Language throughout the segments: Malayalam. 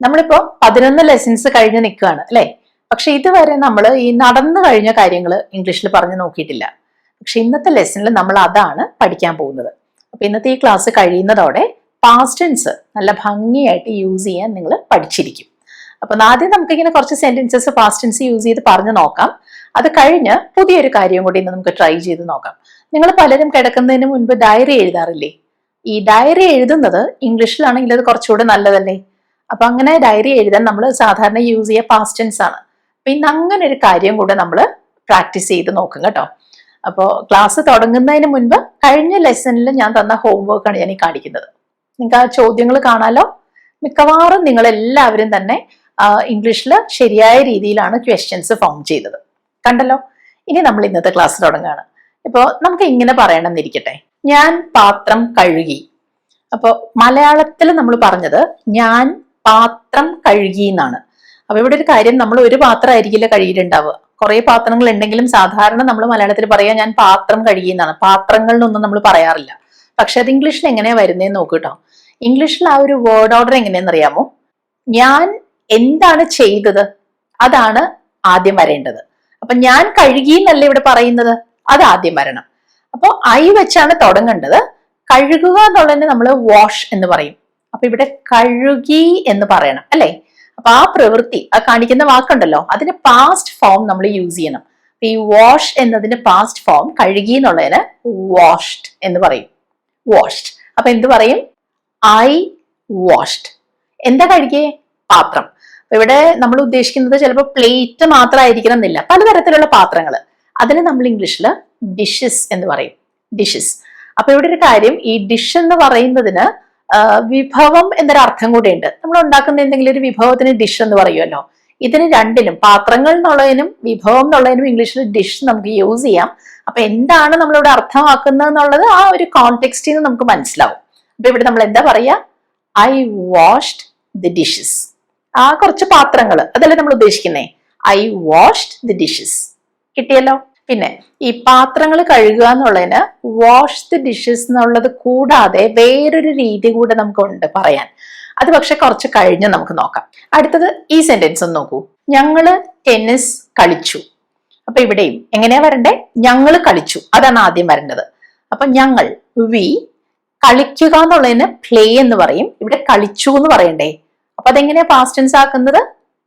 നമ്മളിപ്പോ പതിനൊന്ന് ലെസൺസ് കഴിഞ്ഞ് നിൽക്കുകയാണ് അല്ലെ? പക്ഷെ ഇതുവരെ നമ്മൾ ഈ നടന്നു കഴിഞ്ഞ കാര്യങ്ങൾ ഇംഗ്ലീഷിൽ പറഞ്ഞു നോക്കിയിട്ടില്ല. പക്ഷെ ഇന്നത്തെ ലെസണിൽ നമ്മൾ അതാണ് പഠിക്കാൻ പോകുന്നത്. അപ്പൊ ഇന്നത്തെ ഈ ക്ലാസ് കഴിയുന്നതോടെ പാസ്റ്റ് ടെൻസ് നല്ല ഭംഗിയായിട്ട് യൂസ് ചെയ്യാൻ നിങ്ങൾ പഠിച്ചിരിക്കും. അപ്പൊ ആദ്യം നമുക്കിങ്ങനെ കുറച്ച് സെന്റൻസസ് പാസ്റ്റ് ടെൻസ് യൂസ് ചെയ്ത് പറഞ്ഞു നോക്കാം. അത് കഴിഞ്ഞ് പുതിയൊരു കാര്യം കൂടി ഇന്ന് നമുക്ക് ട്രൈ ചെയ്ത് നോക്കാം. നിങ്ങൾ പലരും കിടക്കുന്നതിന് മുൻപ് ഡയറി എഴുതാറില്ലേ? ഈ ഡയറി എഴുതുന്നത് ഇംഗ്ലീഷിലാണെങ്കിൽ അത് കുറച്ചുകൂടെ നല്ലതല്ലേ? അപ്പൊ അങ്ങനെ ഡയറി എഴുതാൻ നമ്മൾ സാധാരണ യൂസ് ചെയ്യുക പാസ്റ്റൻസ് ആണ്. അപ്പൊ ഇന്ന് അങ്ങനെ ഒരു കാര്യം കൂടെ നമ്മൾ പ്രാക്ടീസ് ചെയ്ത് നോക്കും കേട്ടോ. അപ്പോൾ ക്ലാസ് തുടങ്ങുന്നതിന് മുൻപ് കഴിഞ്ഞ ലെസണിൽ ഞാൻ തന്ന ഹോംവർക്കാണ് ഞാൻ ഈ കാണിക്കുന്നത്. നിങ്ങൾക്ക് ആ ചോദ്യങ്ങൾ കാണാലോ? മിക്കവാറും നിങ്ങൾ എല്ലാവരും തന്നെ ഇംഗ്ലീഷിൽ ശരിയായ രീതിയിലാണ് ക്വസ്റ്റ്യൻസ് ഫോം ചെയ്തത്. കണ്ടല്ലോ? ഇനി നമ്മൾ ഇന്നത്തെ ക്ലാസ് തുടങ്ങുകയാണ്. ഇപ്പോൾ നമുക്ക് ഇങ്ങനെ പറയണം എന്നിരിക്കട്ടെ ഞാൻ പാത്രം കഴുകി. അപ്പോൾ മലയാളത്തിൽ നമ്മൾ പറഞ്ഞത് ഞാൻ പാത്രം കഴുകി എന്നാണ് അപ്പൊ ഇവിടെ ഒരു കാര്യം നമ്മൾ ഒരു പാത്രം ആയിരിക്കില്ല കഴുകിയിട്ടുണ്ടാവുക. കുറെ പാത്രങ്ങൾ ഉണ്ടെങ്കിലും സാധാരണ നമ്മൾ മലയാളത്തിൽ പറയാ ഞാൻ പാത്രം കഴുകി എന്നാണ് പാത്രങ്ങളിലൊന്നും നമ്മൾ പറയാറില്ല. പക്ഷെ അത് ഇംഗ്ലീഷിൽ എങ്ങനെയാ വരുന്നതെന്ന് നോക്കൂ കേട്ടോ ഇംഗ്ലീഷിൽ ആ ഒരു വേർഡ് ഓർഡർ എങ്ങനെയെന്ന് അറിയാമോ? ഞാൻ എന്താണ് ചെയ്തത്? അതാണ് ആദ്യം വരേണ്ടത്. അപ്പൊ ഞാൻ കഴുകി എന്നല്ല ഇവിടെ പറയുന്നത്? അത് ആദ്യം വരണം. അപ്പോൾ ഐ വെച്ചാണ് തുടങ്ങേണ്ടത്. കഴുകുക എന്നുള്ളതിന് നമ്മൾ വാഷ് എന്ന് പറയും. അപ്പൊ ഇവിടെ കഴുകി എന്ന് പറയണം അല്ലെ? അപ്പൊ ആ പ്രവൃത്തി ആ കാണിക്കുന്ന വാക്കുണ്ടല്ലോ അതിന് പാസ്റ്റ് ഫോം നമ്മൾ യൂസ് ചെയ്യണം. ഈ വാഷ് എന്നതിന് പാസ്റ്റ് ഫോം കഴുകി എന്നുള്ളതിന് വാഷ്ഡ് എന്ന് പറയും. വാഷ്ഡ് അപ്പൊ എന്ത് പറയും? ഐ വാഷ്ഡ് എന്താ കഴുകിയേ? പാത്രം. ഇവിടെ നമ്മൾ ഉദ്ദേശിക്കുന്നത് ചിലപ്പോൾ പ്ലേറ്റ് മാത്രമായിരിക്കണം എന്നില്ല പലതരത്തിലുള്ള പാത്രങ്ങൾ. അതിന് നമ്മൾ ഇംഗ്ലീഷിൽ ഡിഷസ് എന്ന് പറയും. ഡിഷസ് അപ്പൊ ഇവിടെ ഒരു കാര്യം ഈ ഡിഷ് എന്ന് പറയുന്നതിന് വിഭവം എന്നൊരർത്ഥം കൂടെയുണ്ട്. നമ്മൾ ഉണ്ടാക്കുന്ന എന്തെങ്കിലും ഒരു വിഭവത്തിന് ഡിഷ് എന്ന് പറയുമല്ലോ. ഇതിന് രണ്ടിനും പാത്രങ്ങൾ എന്നുള്ളതിനും വിഭവം എന്നുള്ളതിനും ഇംഗ്ലീഷിൽ ഡിഷ് നമുക്ക് യൂസ് ചെയ്യാം. അപ്പൊ എന്താണ് നമ്മളിവിടെ അർത്ഥമാക്കുന്നത് എന്നുള്ളത് ആ ഒരു കോൺടെക്സ്റ്റിൽ നിന്ന് നമുക്ക് മനസ്സിലാവും. അപ്പൊ ഇവിടെ നമ്മൾ എന്താ പറയാ ഐ വാഷ്ഡ് ദി ഡിഷസ് ആ കുറച്ച് പാത്രങ്ങൾ അതല്ലേ നമ്മൾ ഉദ്ദേശിക്കുന്നേ? ഐ വാഷ്ഡ് ദി ഡിഷസ് കിട്ടിയല്ലോ? പിന്നെ ഈ പാത്രങ്ങൾ കഴുകുക എന്നുള്ളതിന് വാഷ് ദി ഡിഷസ് എന്നുള്ളത് കൂടാതെ വേറൊരു രീതി കൂടെ നമുക്കുണ്ട് പറയാൻ. അത് പക്ഷെ കുറച്ച് കഴിഞ്ഞ് നമുക്ക് നോക്കാം. അടുത്തത് ഈ സെന്റൻസ് ഒന്ന് നോക്കൂ. ഞങ്ങൾ ടെന്നിസ് കളിച്ചു. അപ്പൊ ഇവിടെയും എങ്ങനെയാ വരണ്ടേ? ഞങ്ങൾ കളിച്ചു. അതാണ് ആദ്യം വരേണ്ടത്. അപ്പൊ ഞങ്ങൾ വി കളിക്കുക എന്നുള്ളതിന് പ്ലേ എന്ന് പറയും. ഇവിടെ കളിച്ചു എന്ന് പറയണ്ടേ? അപ്പൊ അതെങ്ങനെയാ പാസ്റ്റൻസ് ആക്കുന്നത്?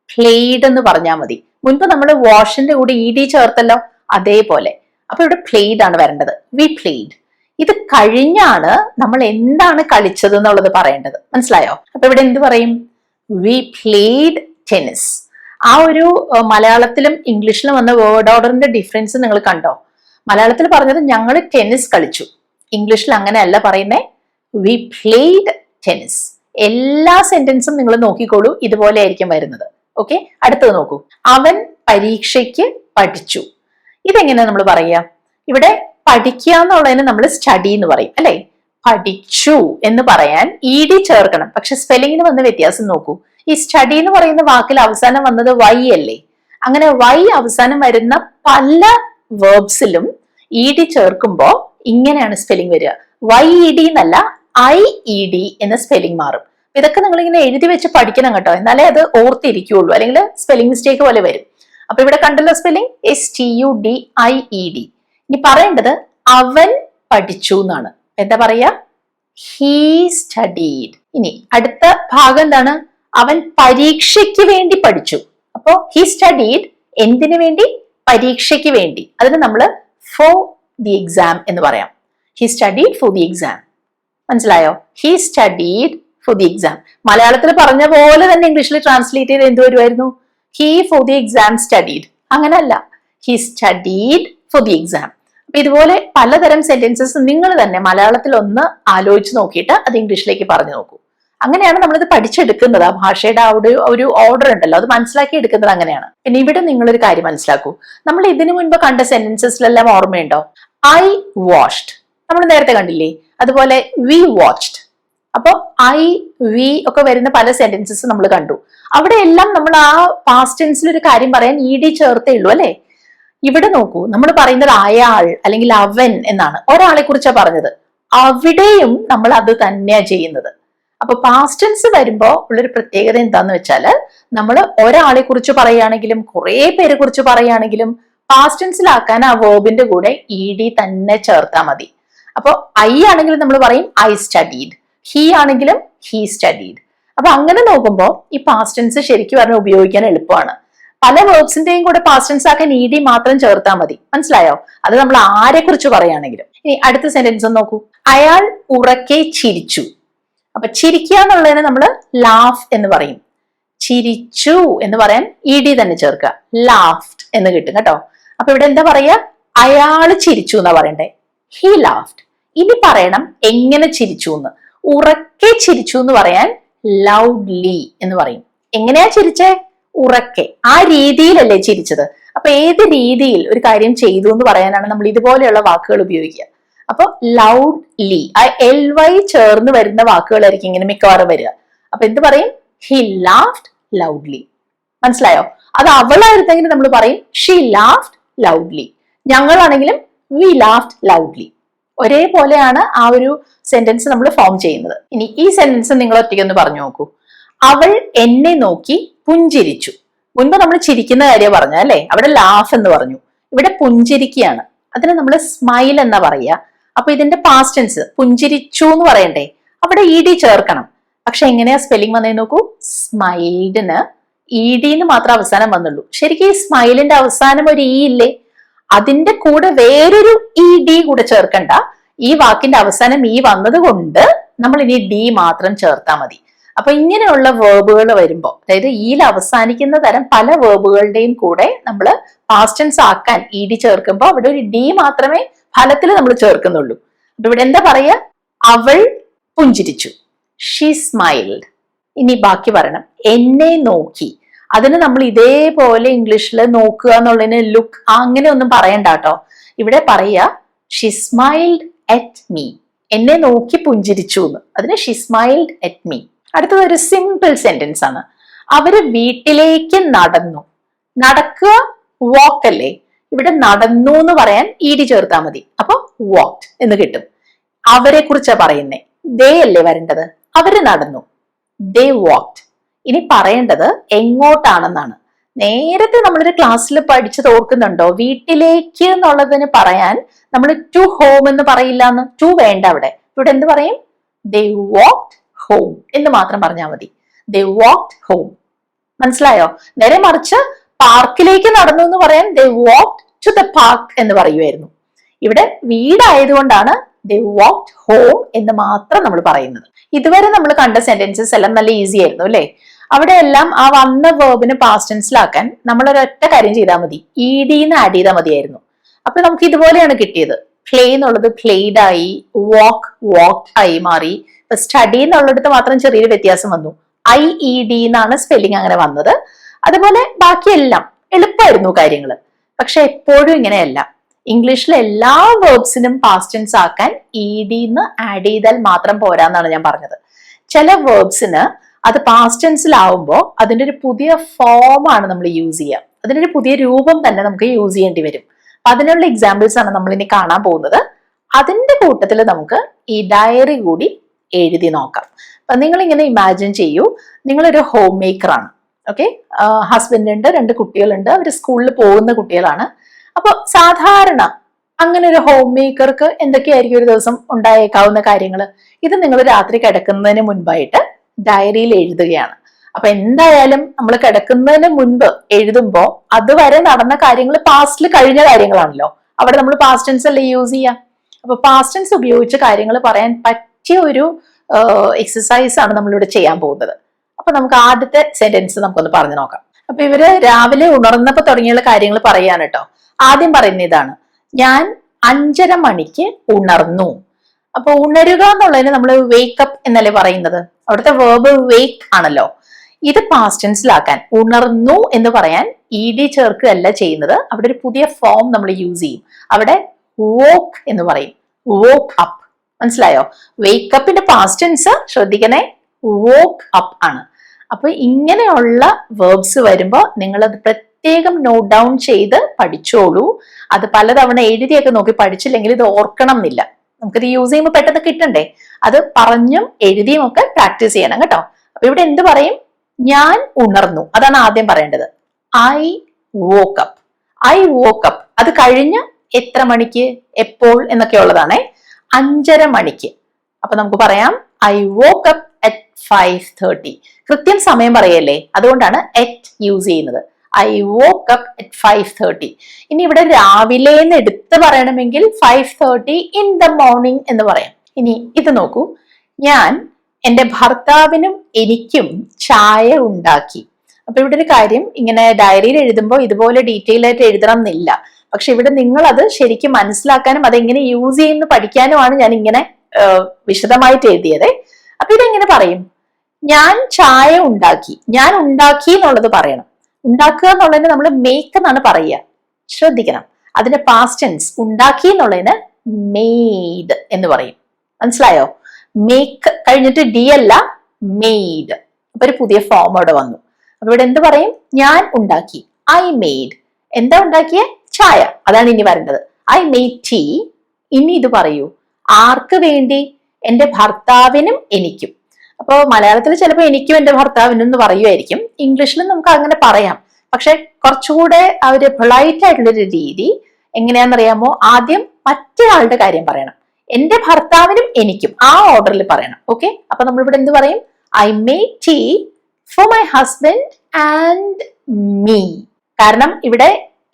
പ്ലേഡ് എന്ന് പറഞ്ഞാൽ മതി. മുൻപ് നമ്മൾ വാഷിന്റെ കൂടെ ഇ ഡി ചേർത്തല്ലോ. അതേപോലെ. അപ്പൊ ഇവിടെ പ്ലേഡ് ആണ് വരേണ്ടത്. വി പ്ലേഡ് ഇത് കഴിഞ്ഞാണ് നമ്മൾ എന്താണ് കളിച്ചത് എന്നുള്ളത് പറയേണ്ടത്. മനസ്സിലായോ? അപ്പൊ ഇവിടെ എന്ത് പറയും? വി പ്ലേഡ് ടെന്നിസ് ആ ഒരു മലയാളത്തിലും ഇംഗ്ലീഷിലും വന്ന വേർഡ് ഓർഡറിന്റെ ഡിഫറൻസ് നിങ്ങൾ കണ്ടോ? മലയാളത്തിൽ പറഞ്ഞത് ഞങ്ങൾ ടെന്നിസ് കളിച്ചു. ഇംഗ്ലീഷിൽ അങ്ങനെയല്ല പറയുന്നേ. വി പ്ലേഡ് ടെന്നിസ് എല്ലാ സെന്റൻസും നിങ്ങൾ നോക്കിക്കോളൂ. ഇതുപോലെ ആയിരിക്കും വരുന്നത്. ഓക്കെ അടുത്തത് നോക്കൂ. അവൻ പരീക്ഷയ്ക്ക് പഠിച്ചു. ഇതെങ്ങനെയാ നമ്മൾ പറയുക? ഇവിടെ പഠിക്കുക എന്നുള്ളതിന് നമ്മൾ സ്റ്റഡി എന്ന് പറയും അല്ലെ? പഠിച്ചു എന്ന് പറയാൻ ഇ ഡി ചേർക്കണം. പക്ഷെ സ്പെല്ലിങ്ങിന് വന്ന വ്യത്യാസം നോക്കൂ. ഈ സ്റ്റഡി എന്ന് പറയുന്ന വാക്കിൽ അവസാനം വന്നത് വൈ അല്ലേ? അങ്ങനെ വൈ അവസാനം വരുന്ന പല വേർബ്സിലും ഇ ഡി ചേർക്കുമ്പോ ഇങ്ങനെയാണ് സ്പെല്ലിംഗ് വരിക. വൈ ഇ ഡി എന്നല്ല ഐ ഇ ഡി എന്ന സ്പെല്ലിംഗ് മാറും. ഇതൊക്കെ നിങ്ങൾ ഇങ്ങനെ എഴുതി വെച്ച് പഠിക്കണം കേട്ടോ. എന്നാലേ അത് ഓർത്തിരിക്കുള്ളൂ അല്ലെങ്കിൽ സ്പെല്ലിംഗ് മിസ്റ്റേക്ക് പോലെ വരും. അപ്പൊ ഇവിടെ കണ്ടല്ലോ spelling S T U D I E D ഇനി പറയേണ്ടത് അവൻ പഠിച്ചു എന്നാണ്. എന്താ പറയാ? ഹീ സ്റ്റഡീഡ് ഇനി അടുത്ത ഭാഗം എന്താണ്? അവൻ പരീക്ഷയ്ക്ക് വേണ്ടി പഠിച്ചു. അപ്പോ ഹി സ്റ്റഡീഡ് എന്തിനു വേണ്ടി? പരീക്ഷയ്ക്ക് വേണ്ടി. അതിന് നമ്മൾ ഫോർ ദി എക്സാം എന്ന് പറയാം. He studied for the exam മനസ്സിലായോ? He studied for the exam മലയാളത്തിൽ പറഞ്ഞ പോലെ തന്നെ ഇംഗ്ലീഷിൽ ട്രാൻസ്ലേറ്റ് ചെയ്ത് എന്ത് വരുമായിരുന്നു he for the exam studied അങ്ങനല്ല. He studied for the exam അപ്പൊ ഇതുപോലെ പലതരം സെന്റൻസസ് നിങ്ങൾ തന്നെ മലയാളത്തിൽ ഒന്ന് ആലോചിച്ച് നോക്കിയിട്ട് അത് ഇംഗ്ലീഷിലേക്ക് പറഞ്ഞു നോക്കൂ. അങ്ങനെയാണ് നമ്മളിത് പഠിച്ചെടുക്കുന്നത്. ആ ഭാഷയുടെ ആ ഒരു ഓർഡർ ഉണ്ടല്ലോ. അത് മനസ്സിലാക്കി എടുക്കുന്നത് അങ്ങനെയാണ്. പിന്നെ ഇവിടെ നിങ്ങളൊരു കാര്യം മനസ്സിലാക്കൂ. നമ്മൾ ഇതിനു മുൻപ് കണ്ട സെന്റൻസസിലെല്ലാം ഓർമ്മയുണ്ടോ? ഐ വാഷ്ഡ് നമ്മൾ നേരത്തെ കണ്ടില്ലേ? അതുപോലെ വി വാച്ച്ഡ് അപ്പോൾ ഐ വി ഒക്കെ വരുന്ന പല സെന്റൻസസ് നമ്മൾ കണ്ടു. അവിടെ എല്ലാം നമ്മൾ ആ പാസ്റ്റ് ടെൻസിൽ ഒരു കാര്യം പറയാൻ ഇ ഡി ചേർത്തേ ഉള്ളൂ അല്ലെ? ഇവിടെ നോക്കൂ നമ്മൾ പറയുന്നത് അയാൾ അല്ലെങ്കിൽ അവൻ എന്നാണ്. ഒരാളെ കുറിച്ചാണ് പറഞ്ഞത്. അവിടെയും നമ്മൾ അത് തന്നെയാ ചെയ്യുന്നത്. അപ്പൊ പാസ്റ്റ് ടെൻസ് വരുമ്പോ ഉള്ളൊരു പ്രത്യേകത എന്താന്ന് വെച്ചാൽ നമ്മൾ ഒരാളെ കുറിച്ച് പറയുകയാണെങ്കിലും കുറെ പേരെ കുറിച്ച് പറയുകയാണെങ്കിലും പാസ്റ്റ് ടെൻസിലാക്കാൻ ആ വേർബിന്റെ കൂടെ ഇ ഡി തന്നെ ചേർത്താൽ മതി. അപ്പൊ ഐ ആണെങ്കിലും നമ്മൾ പറയും ഐ സ്റ്റഡീഡ് ഹി ആണെങ്കിലും ഹി സ്റ്റഡീഡ് അപ്പൊ അങ്ങനെ നോക്കുമ്പോൾ ഈ പാസ്റ്റ് ടെൻസ് ശരിക്കും പറഞ്ഞാൽ ഉപയോഗിക്കാൻ എളുപ്പമാണ്. പല വേർബ്സിന്റെയും കൂടെ പാസ്റ്റ് ടെൻസ് ആക്കാൻ ഇ ഡി മാത്രം ചേർത്താൽ മതി. മനസ്സിലായോ? അത് നമ്മൾ ആരെ കുറിച്ച് പറയുകയാണെങ്കിലും. ഇനി അടുത്ത സെന്റൻസ് നോക്കൂ. അയാൾ ഉറക്കെ ചിരിച്ചു. അപ്പൊ ചിരിക്കുക എന്നുള്ളതിനെ നമ്മൾ ലാഫ് എന്ന് പറയും. ചിരിച്ചു എന്ന് പറയാൻ ഇ ഡി തന്നെ ചേർക്കുക. ലാഫ്റ്റ് എന്ന് കിട്ടും കേട്ടോ. അപ്പൊ ഇവിടെ എന്താ പറയുക? അയാൾ ചിരിച്ചു എന്നാ പറയണ്ടേ. ഹി ലാഫ്റ്റ് ഇനി പറയണം എങ്ങനെ ചിരിച്ചു എന്ന്. ഉറക്കെ ചിരിച്ചു എന്ന് പറയാൻ ലൗഡ്ലി എന്ന് പറയും. എങ്ങനെയാ ചിരിച്ചേ? ഉറക്കെ. ആ രീതിയിലല്ലേ ചിരിച്ചത്. അപ്പൊ ഏത് രീതിയിൽ ഒരു കാര്യം ചെയ്തു എന്ന് പറയാനാണ് നമ്മൾ ഇതുപോലെയുള്ള വാക്കുകൾ ഉപയോഗിക്കുക. അപ്പൊ ലൗഡ്ലി ആ എൽ വൈ ചേർന്ന് വരുന്ന വാക്കുകളായിരിക്കും ഇങ്ങനെ മിക്കവാറും വരിക. അപ്പൊ എന്ത് പറയും? ഹി ലാഫ്റ്റ് ലൗഡ്ലി മനസ്സിലായോ? അത് അവളായിരുന്നെങ്കിൽ നമ്മൾ പറയും ഷീ ലാഫ്റ്റ് ലൗഡ്ലി ഞങ്ങളാണെങ്കിലും വി ലാഫ്റ്റ് ലൗഡ്ലി ഒരേപോലെയാണ് ആ ഒരു സെന്റൻസ് നമ്മൾ ഫോം ചെയ്യുന്നത്. ഇനി ഈ സെന്റൻസ് നിങ്ങൾ ഒറ്റയ്ക്കൊന്ന് പറഞ്ഞു നോക്കൂ. അവൾ എന്നെ നോക്കി പുഞ്ചിരിച്ചു. മുൻപ് നമ്മൾ ചിരിക്കുന്ന കാര്യം പറഞ്ഞ അല്ലെ? അവിടെ ലാഫ് എന്ന് പറഞ്ഞു. ഇവിടെ പുഞ്ചിരിക്കുകയാണ്. അതിന് നമ്മൾ സ്മൈൽ എന്നാ പറയുക. അപ്പൊ ഇതിന്റെ പാസ്റ്റ് ടെൻസ് പുഞ്ചിരിച്ചു എന്ന് പറയണ്ടേ? അവിടെ ഇ ഡി ചേർക്കണം. പക്ഷെ എങ്ങനെയാ സ്പെല്ലിംഗ് വന്നേ നോക്കൂ? സ്മൈൽഡിന് ഇ ഡിന്ന് മാത്രം അവസാനം വന്നുള്ളൂ. ശരിക്കും ഈ സ്മൈലിന്റെ അവസാനം ഒരു ഇ ഇല്ലേ? അതിന്റെ കൂടെ വേറൊരു ഇ ഡി കൂടെ ചേർക്കണ്ട. ഈ വാക്കിന്റെ അവസാനം ഈ വന്നത് കൊണ്ട് നമ്മൾ ഇനി ഡി മാത്രം ചേർത്താൽ മതി. അപ്പൊ ഇങ്ങനെയുള്ള വേർബുകൾ വരുമ്പോൾ അതായത് ഈൽ അവസാനിക്കുന്ന തരം പല വേർബുകളുടെയും കൂടെ നമ്മൾ പാസ്റ്റൻസ് ആക്കാൻ ഇ ഡി ചേർക്കുമ്പോൾ അവിടെ ഒരു ഡി മാത്രമേ ഫലത്തിൽ നമ്മൾ ചേർക്കുന്നുള്ളൂ. അപ്പൊ ഇവിടെ എന്താ പറയാ? അവൾ പുഞ്ചിരിച്ചു. ഷീ സ്മൈൽഡ് ഇനി ബാക്കി പറയണം എന്നെ നോക്കി. അതിന് നമ്മൾ ഇതേപോലെ ഇംഗ്ലീഷിൽ നോക്കുക എന്നുള്ളതിന് ലുക്ക് അങ്ങനെ ഒന്നും പറയണ്ട കേട്ടോ ഇവിടെ പറയുക ഷി സ്മൈൽഡ് അറ്റ് മീ എന്നെ നോക്കി പുഞ്ചിരിച്ചു എന്ന് അതിന് ഷി സ്മൈൽഡ് അറ്റ് മീ അടുത്തത് ഒരു സിമ്പിൾ സെന്റൻസ് ആണ്. അവർ വീട്ടിലേക്ക് നടന്നു. നടക്കുക വാക്ക് അല്ലേ? ഇവിടെ നടന്നു എന്ന് പറയാൻ ഈടി ചേർത്താൽ മതി. അപ്പൊ വാക്ട് എന്ന് കിട്ടും. അവരെ കുറിച്ചാണ് പറയുന്നേ. ദേ അല്ലേ വരേണ്ടത്? അവർ നടന്നു. ദേ വാക്ട് ഇനി പറയേണ്ടത് എങ്ങോട്ടാണെന്നാണ്. നേരത്തെ നമ്മളൊരു ക്ലാസ്സിൽ പഠിച്ചത് ഓർക്കുന്നുണ്ടോ? വീട്ടിലേക്ക് എന്നുള്ളതിന് പറയാൻ നമ്മൾ ടു ഹോം എന്ന് പറയില്ല എന്ന് ടു വേണ്ട അവിടെ. ഇവിടെ എന്ത് പറയും? ദേ വാക്ക് ഹോം എന്ന് മാത്രം പറഞ്ഞാൽ മതി. ദേ വാക്ക് ഹോം മനസ്സിലായോ? നേരെ മറിച്ച് പാർക്കിലേക്ക് നടന്നു എന്ന് പറയാൻ they walk to the park എന്ന് പറയുമായിരുന്നു ഇവിടെ വീടായതുകൊണ്ടാണ് ദേ വാക്ക് ഹോം എന്ന് മാത്രം നമ്മൾ പറയുന്നത്. ഇതുവരെ നമ്മൾ കണ്ട സെന്റൻസസ് എല്ലാം നല്ല ഈസി ആയിരുന്നു അല്ലേ? അവിടെ എല്ലാം ആ വന്ന വേർബിന് പാസ്റ്റൻസിലാക്കാൻ നമ്മൾ ഒരൊറ്റ കാര്യം ചെയ്താൽ മതി. ഇ ഡിന്ന് ആഡ് ചെയ്താൽ മതിയായിരുന്നു. അപ്പൊ നമുക്ക് ഇതുപോലെയാണ് കിട്ടിയത്. പ്ലേ എന്നുള്ളത് പ്ലേഡ് ആയി വാക്ക് വാക്ക് ആയി മാറി. ഇപ്പൊ സ്റ്റഡി എന്നുള്ളിടത്ത് മാത്രം ചെറിയൊരു വ്യത്യാസം വന്നു. ഐ ഇ ഡി എന്നാണ് സ്പെല്ലിംഗ് അങ്ങനെ വന്നത്. അതുപോലെ ബാക്കിയെല്ലാം എളുപ്പമായിരുന്നു കാര്യങ്ങൾ പക്ഷെ എപ്പോഴും ഇങ്ങനെയല്ല. ഇംഗ്ലീഷിലെ എല്ലാ വേർഡ്സിനും പാസ്റ്റ് ടെൻസ് ആക്കാൻ ഇ ഡിന്ന് ആഡ് ചെയ്താൽ മാത്രം പോരാന്നാണ് ഞാൻ പറഞ്ഞത്. ചില വേർബ്സിന് അത് പാസ്റ്റ് ടെൻസിലാവുമ്പോൾ അതിന്റെ ഒരു പുതിയ ഫോമാണ് നമ്മൾ യൂസ് ചെയ്യുക. അതിനൊരു പുതിയ രൂപം തന്നെ നമുക്ക് യൂസ് ചെയ്യേണ്ടി വരും. അപ്പൊ അതിനുള്ള എക്സാമ്പിൾസ് ആണ് നമ്മൾ ഇനി കാണാൻ പോകുന്നത്. അതിന്റെ കൂട്ടത്തിൽ നമുക്ക് ഈ ഡയറി കൂടി എഴുതി നോക്കാം. അപ്പൊ നിങ്ങൾ ഇങ്ങനെ ഇമാജിൻ ചെയ്യൂ. നിങ്ങളൊരു ഹോം മേക്കറാണ് ഓക്കെ ഹസ്ബൻഡ് ഉണ്ട് രണ്ട് കുട്ടികളുണ്ട്. അവർ സ്കൂളിൽ പോകുന്ന കുട്ടികളാണ്. അപ്പോൾ സാധാരണ അങ്ങനെ ഒരു ഹോം മേക്കർക്ക് എന്തൊക്കെയായിരിക്കും ഒരു ദിവസം ഉണ്ടായേക്കാവുന്ന കാര്യങ്ങൾ ഇത് നിങ്ങൾ രാത്രി കിടക്കുന്നതിന് മുൻപായിട്ട് ഡയറിയിൽ എഴുതുകയാണ്. അപ്പൊ എന്തായാലും നമ്മൾ കിടക്കുന്നതിന് മുൻപ് എഴുതുമ്പോൾ അതുവരെ നടന്ന കാര്യങ്ങൾ പാസ്റ്റിൽ കഴിഞ്ഞ കാര്യങ്ങളാണല്ലോ. അവിടെ നമ്മൾ പാസ്റ്റൻസ് അല്ലേ യൂസ് ചെയ്യാം? അപ്പൊ പാസ്റ്റൻസ് ഉപയോഗിച്ച് കാര്യങ്ങൾ പറയാൻ പറ്റിയ ഒരു എക്സസൈസ് ആണ് നമ്മളിവിടെ ചെയ്യാൻ പോകുന്നത്. അപ്പൊ നമുക്ക് ആദ്യത്തെ സെന്റൻസ് നമുക്കൊന്ന് പറഞ്ഞു നോക്കാം. അപ്പൊ ഇവർ രാവിലെ ഉണർന്നപ്പോ തുടങ്ങിയുള്ള കാര്യങ്ങൾ പറയാനട്ടോ ആദ്യം പറയുന്ന ഇതാണ്. ഞാൻ അഞ്ചര മണിക്ക് ഉണർന്നു. അപ്പൊ ഉണരുക എന്നുള്ളതിന് നമ്മൾ വേക്കപ്പ് എന്നല്ലേ പറയുന്നത്? അവിടുത്തെ വേർബ് വേക്ക് ആണല്ലോ. ഇത് പാസ്റ്റൻസിലാക്കാൻ ഉണർന്നു എന്ന് പറയാൻ ഇ ഡി ചേർക്കുകയല്ല ചെയ്യുന്നത്. അവിടെ ഒരു പുതിയ ഫോം നമ്മൾ യൂസ് ചെയ്യും. അവിടെ വോക്ക് എന്ന് പറയും. വോക്ക് അപ്പ് മനസ്സിലായോ? വേക്കപ്പിന്റെ പാസ്റ്റൻസ് ശ്രദ്ധിക്കണേ. വോക്ക് അപ്പ് ആണ്. അപ്പൊ ഇങ്ങനെയുള്ള വേർബ്സ് വരുമ്പോൾ നിങ്ങൾ അത് പ്രത്യേകം നോട്ട് ഡൗൺ ചെയ്ത് പഠിച്ചോളൂ. അത് പലതവണ എഴുതിയൊക്കെ നോക്കി പഠിച്ചില്ലെങ്കിൽ ഇത് ഓർക്കണം എന്നില്ല നമുക്കിത് യൂസ് ചെയ്യുമ്പോൾ പെട്ടെന്ന് കിട്ടണ്ടേ? അത് പറഞ്ഞും എഴുതിയും ഒക്കെ പ്രാക്ടീസ് ചെയ്യണം കേട്ടോ. അപ്പൊ ഇവിടെ എന്ത് പറയും? ഞാൻ ഉണർന്നു. അതാണ് ആദ്യം പറയേണ്ടത്. ഐ വോക്കപ്പ് ഐ വോക്കപ്പ് അത് കഴിഞ്ഞ് എത്ര മണിക്ക്? എപ്പോൾ? എന്നൊക്കെ ഉള്ളതാണേ. അഞ്ചര മണിക്ക്. അപ്പൊ നമുക്ക് പറയാം. I woke up at five thirty കൃത്യം സമയം പറയല്ലേ? അതുകൊണ്ടാണ് എറ്റ് യൂസ് ചെയ്യുന്നത്. I woke up at five thirty ഇനി ഇവിടെ രാവിലെ എന്ന് എടുത്ത് പറയണമെങ്കിൽ five thirty in the morning എന്ന് പറയാം. ഇനി ഇത് നോക്കൂ. ഞാൻ എന്റെ ഭർത്താവിനും എനിക്കും ചായ ഉണ്ടാക്കി. അപ്പൊ ഇവിടെ ഒരു കാര്യം ഇങ്ങനെ ഡയറിയിൽ എഴുതുമ്പോൾ ഇതുപോലെ ഡീറ്റെയിൽ ആയിട്ട് എഴുതണം എന്നില്ല. പക്ഷെ ഇവിടെ നിങ്ങൾ അത് ശരിക്കും മനസ്സിലാക്കാനും അതെങ്ങനെ യൂസ് ചെയ്യുന്നു പഠിക്കാനുമാണ് ഞാൻ ഇങ്ങനെ വിശദമായിട്ട് എഴുതിയത്. അപ്പൊ ഇതെങ്ങനെ പറയും? ഞാൻ ചായ ഉണ്ടാക്കി. ഞാൻ ഉണ്ടാക്കി എന്നുള്ളത് പറയണം. ഉണ്ടാക്കുക എന്നുള്ളതിന് നമ്മൾ മേക്ക് എന്നാണ് പറയുക. ശ്രദ്ധിക്കണം. അതിന്റെ പാസ്റ്റൻസ് ഉണ്ടാക്കി എന്നുള്ളതിന് മെയ്ഡ് എന്ന് പറയും. മനസ്സിലായോ? മേക്ക് കഴിഞ്ഞിട്ട് ഡി അല്ല മെയ്ഡ് അപ്പൊ ഒരു പുതിയ ഫോം അവിടെ വന്നു. അപ്പൊ ഇവിടെ എന്ത് പറയും? ഞാൻ ഉണ്ടാക്കി. ഐ മെയ്ഡ് എന്താ ഉണ്ടാക്കിയ? ചായ. അതാണ് ഇനി വരേണ്ടത്. ഐ മെയ്ഡ് ടീ ഇനി ഇത് പറയൂ. ആർക്ക് വേണ്ടി? എന്റെ ഭർത്താവിനും എനിക്കും. അപ്പോൾ മലയാളത്തിൽ ചിലപ്പോൾ എനിക്കും എന്റെ ഭർത്താവിനും എന്ന് പറയുമായിരിക്കും ഇംഗ്ലീഷിലും നമുക്ക് അങ്ങനെ പറയാം. പക്ഷെ കുറച്ചുകൂടെ ആ ഒരു പൊളൈറ്റ് ആയിട്ടുള്ളൊരു രീതി എങ്ങനെയാണെന്നറിയാമോ? ആദ്യം മറ്റൊരാളുടെ കാര്യം പറയണം. എന്റെ ഭർത്താവിനും എനിക്കും ആ ഓർഡറിൽ പറയണം. ഓക്കെ അപ്പൊ നമ്മളിവിടെ എന്ത് പറയും? I made tea for my husband and me കാരണം ഇവിടെ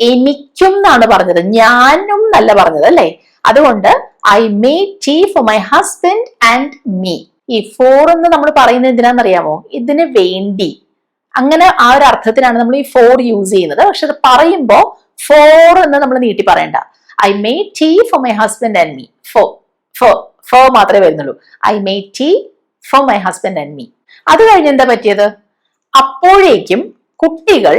എനിക്കും എന്നാണ് പറഞ്ഞത്. ഞാനും എന്നല്ല പറഞ്ഞത് അല്ലേ? അതുകൊണ്ട് I made tea for my husband and me ഈ ഫോർ എന്ന് നമ്മൾ പറയുന്നത് എന്തിനാണെന്നറിയാമോ? ഇതിന് വേണ്ടി. അങ്ങനെ ആ ഒരു അർത്ഥത്തിനാണ് നമ്മൾ ഈ ഫോർ യൂസ് ചെയ്യുന്നത്. പക്ഷെ അത് പറയുമ്പോൾ ഫോർ എന്ന് നമ്മൾ നീട്ടി പറയണ്ട. I made tea for my husband and me for for for മാത്രമേ വരുന്നുള്ളൂ. I made tea for my husband and me അത് കഴിഞ്ഞ് എന്താ പറ്റിയത്? അപ്പോഴേക്കും കുട്ടികൾ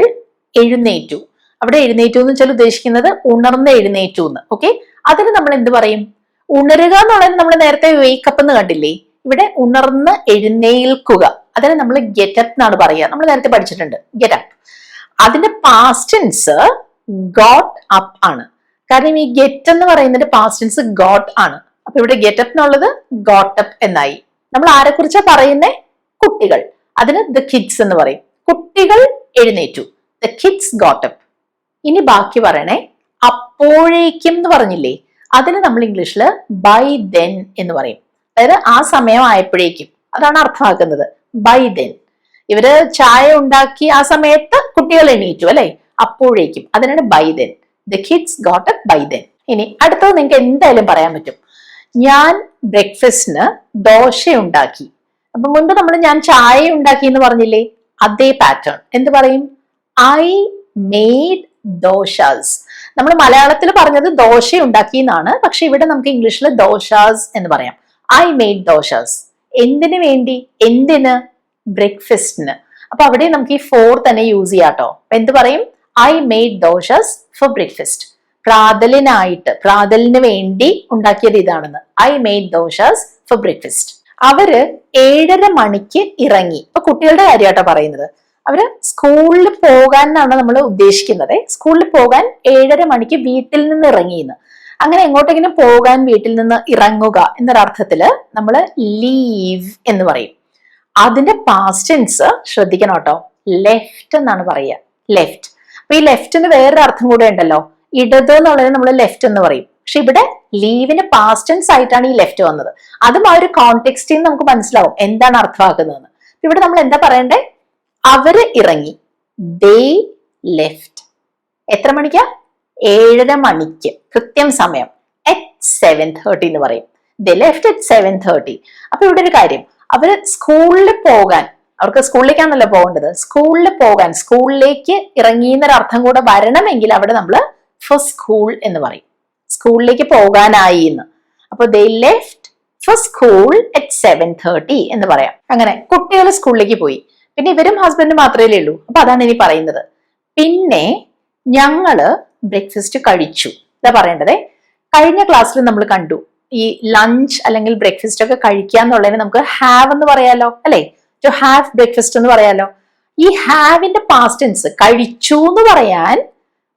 എഴുന്നേറ്റു. അവിടെ എഴുന്നേറ്റു എന്ന് വെച്ചാൽ ഉദ്ദേശിക്കുന്നത് ഉണർന്ന് എഴുന്നേറ്റു എന്ന്. ഓക്കെ അതിന് നമ്മൾ എന്ത് പറയും? ഉണരുക എന്നുള്ളത് നമ്മൾ നേരത്തെ വേക്കപ്പ് എന്ന് കണ്ടില്ലേ? ഇവിടെ ഉണർന്ന് എഴുന്നേൽക്കുക. അതിനെ നമ്മൾ ഗെറ്റ് അപ്പ് എന്നാണ് പറയുക. നമ്മൾ നേരത്തെ പഠിച്ചിട്ടുണ്ട്. ഗെറ്റ് അപ്പ് അതിന്റെ പാസ്റ്റൻസ് ഗോട്ട് അപ്പ് ആണ്. കാരണം ഈ ഗെറ്റ് എന്ന് പറയുന്നതിന്റെ പാസ്റ്റൻസ് ഗോട്ട് ആണ്. അപ്പൊ ഇവിടെ ഗെറ്റ് ഗെറ്റപ്പ് എന്നുള്ളത് ഗോട്ടപ്പ് എന്നായി. നമ്മൾ ആരെ കുറിച്ചാ പറയുന്നേ? കുട്ടികൾ. അതിന് ദ കിഡ്സ് എന്ന് പറയും. കുട്ടികൾ എഴുന്നേറ്റു. ദ കിഡ്സ് ഗോട്ട് അപ്പ് ഇനി ബാക്കി പറയണേ. അപ്പോഴേക്കും എന്ന് പറഞ്ഞില്ലേ? അതിന് നമ്മൾ ഇംഗ്ലീഷിൽ ബൈ ദെൻ എന്ന് പറയും. അതായത് ആ സമയം ആയപ്പോഴേക്കും അതാണ് അർത്ഥമാക്കുന്നത്. ബൈ ദെൻ ഇവർ ചായ ഉണ്ടാക്കി ആ സമയത്ത് കുട്ടികൾ എണീറ്റു അല്ലെ? അപ്പോഴേക്കും. അതിനാണ് by then the kids got up by then ഇനി അടുത്തത് നിങ്ങൾക്ക് എന്തായാലും പറയാൻ പറ്റും. ഞാൻ ബ്രേക്ക്ഫാസ്റ്റിന് ദോശ ഉണ്ടാക്കി. അപ്പൊ മുൻപ് നമ്മൾ ഞാൻ ചായ ഉണ്ടാക്കി എന്ന് പറഞ്ഞില്ലേ? അതേ പാറ്റേൺ എന്ത് പറയും? I made dosas. നമ്മൾ മലയാളത്തിൽ പറഞ്ഞത് ദോശ ഉണ്ടാക്കി എന്നാണ്. പക്ഷെ ഇവിടെ നമുക്ക് ഇംഗ്ലീഷിൽ ദോശാസ് എന്ന് പറയാം. ഐ മെയ്ഡ് ദോശാസ് എന്തിനു വേണ്ടി? എന്തിന്? ബ്രേക്ക്ഫാസ്റ്റിന് അപ്പൊ അവിടെ നമുക്ക് ഈ ഫോർ തന്നെ യൂസ് ചെയ്യാം കേട്ടോ അപ്പൊ എന്ത് പറയും? I made dosas for breakfast പ്രാതലിനായിട്ട് പ്രാതലിന് വേണ്ടി ഉണ്ടാക്കിയത് ഇതാണെന്ന്. I made dosas for breakfast അവർ ഏഴര മണിക്ക് ഇറങ്ങി. ഇപ്പൊ കുട്ടികളുടെ കാര്യമാട്ടോ പറയുന്നത്. അവർ സ്കൂളിൽ പോകാൻ എന്നാണ് നമ്മൾ ഉദ്ദേശിക്കുന്നത്. സ്കൂളിൽ പോകാൻ ഏഴര മണിക്ക് വീട്ടിൽ നിന്ന് ഇറങ്ങിയെന്ന്. അങ്ങനെ എങ്ങോട്ടെങ്കിലും പോകാൻ വീട്ടിൽ നിന്ന് ഇറങ്ങുക എന്നൊരർത്ഥത്തിൽ നമ്മൾ ലീവ് എന്ന് പറയും. അതിന്റെ പാസ്റ്റൻസ് ശ്രദ്ധിക്കണം കേട്ടോ. ലെഫ്റ്റ് എന്നാണ് പറയുക. ലെഫ്റ്റ് അപ്പൊ ഈ ലെഫ്റ്റിന് വേറൊരു അർത്ഥം കൂടെ ഉണ്ടല്ലോ. ഇടത് എന്നുള്ളത് നമ്മൾ ലെഫ്റ്റ് എന്ന് പറയും. പക്ഷെ ഇവിടെ ലീവിന് പാസ്റ്റൻസ് ആയിട്ടാണ് ഈ ലെഫ്റ്റ് വന്നത്. അതും ആ ഒരു കോണ്ടെക്സ്റ്റിൽ നിന്ന് നമുക്ക് മനസ്സിലാവും എന്താണ് അർത്ഥമാക്കുന്നതെന്ന് ഇവിടെ നമ്മൾ എന്താ പറയണ്ടേ? അവർ ഇറങ്ങി. ദേ ലെഫ്റ്റ് എത്ര മണിക്കാ? ഏഴര മണിക്ക് കൃത്യം സമയം അറ്റ് സെവൻ തേർട്ടി എന്ന് പറയും. They left at seven thirty അപ്പൊ ഇവിടെ ഒരു കാര്യം. അവർ സ്കൂളിൽ പോകാൻ അവർക്ക് സ്കൂളിലേക്കാണല്ലോ പോകേണ്ടത്. സ്കൂളിൽ പോകാൻ സ്കൂളിലേക്ക് ഇറങ്ങി എന്നൊരു അർത്ഥം കൂടെ വരണമെങ്കിൽ അവിടെ നമ്മൾ ഫോർ സ്കൂൾ എന്ന് പറയും. സ്കൂളിലേക്ക് പോകാനായി എന്ന്. അപ്പൊ they left for school at seven thirty എന്ന് പറയാം. അങ്ങനെ കുട്ടികൾ സ്കൂളിലേക്ക് പോയി. പിന്നെ ഇവരും ഹസ്ബൻഡ് മാത്രമേ ഉള്ളൂ. അപ്പൊ അതാണ് ഇനി പറയുന്നത്. പിന്നെ ഞങ്ങൾ ബ്രേക്ക്ഫാസ്റ്റ് കഴിച്ചു. ഇതാ പറയേണ്ടത്. കഴിഞ്ഞ ക്ലാസ്സിൽ നമ്മൾ കണ്ടു. ഈ ലഞ്ച് അല്ലെങ്കിൽ ബ്രേക്ക്ഫാസ്റ്റ് ഒക്കെ കഴിക്കുക എന്നുള്ളതിന് നമുക്ക് ഹാവ് എന്ന് പറയാലോ അല്ലെ? ടു ഹാവ് ബ്രേക്ക്ഫാസ്റ്റ് എന്ന് പറയാലോ. ഈ ഹാവിന്റെ പാസ്റ്റൻസ് കഴിച്ചു എന്ന് പറയാൻ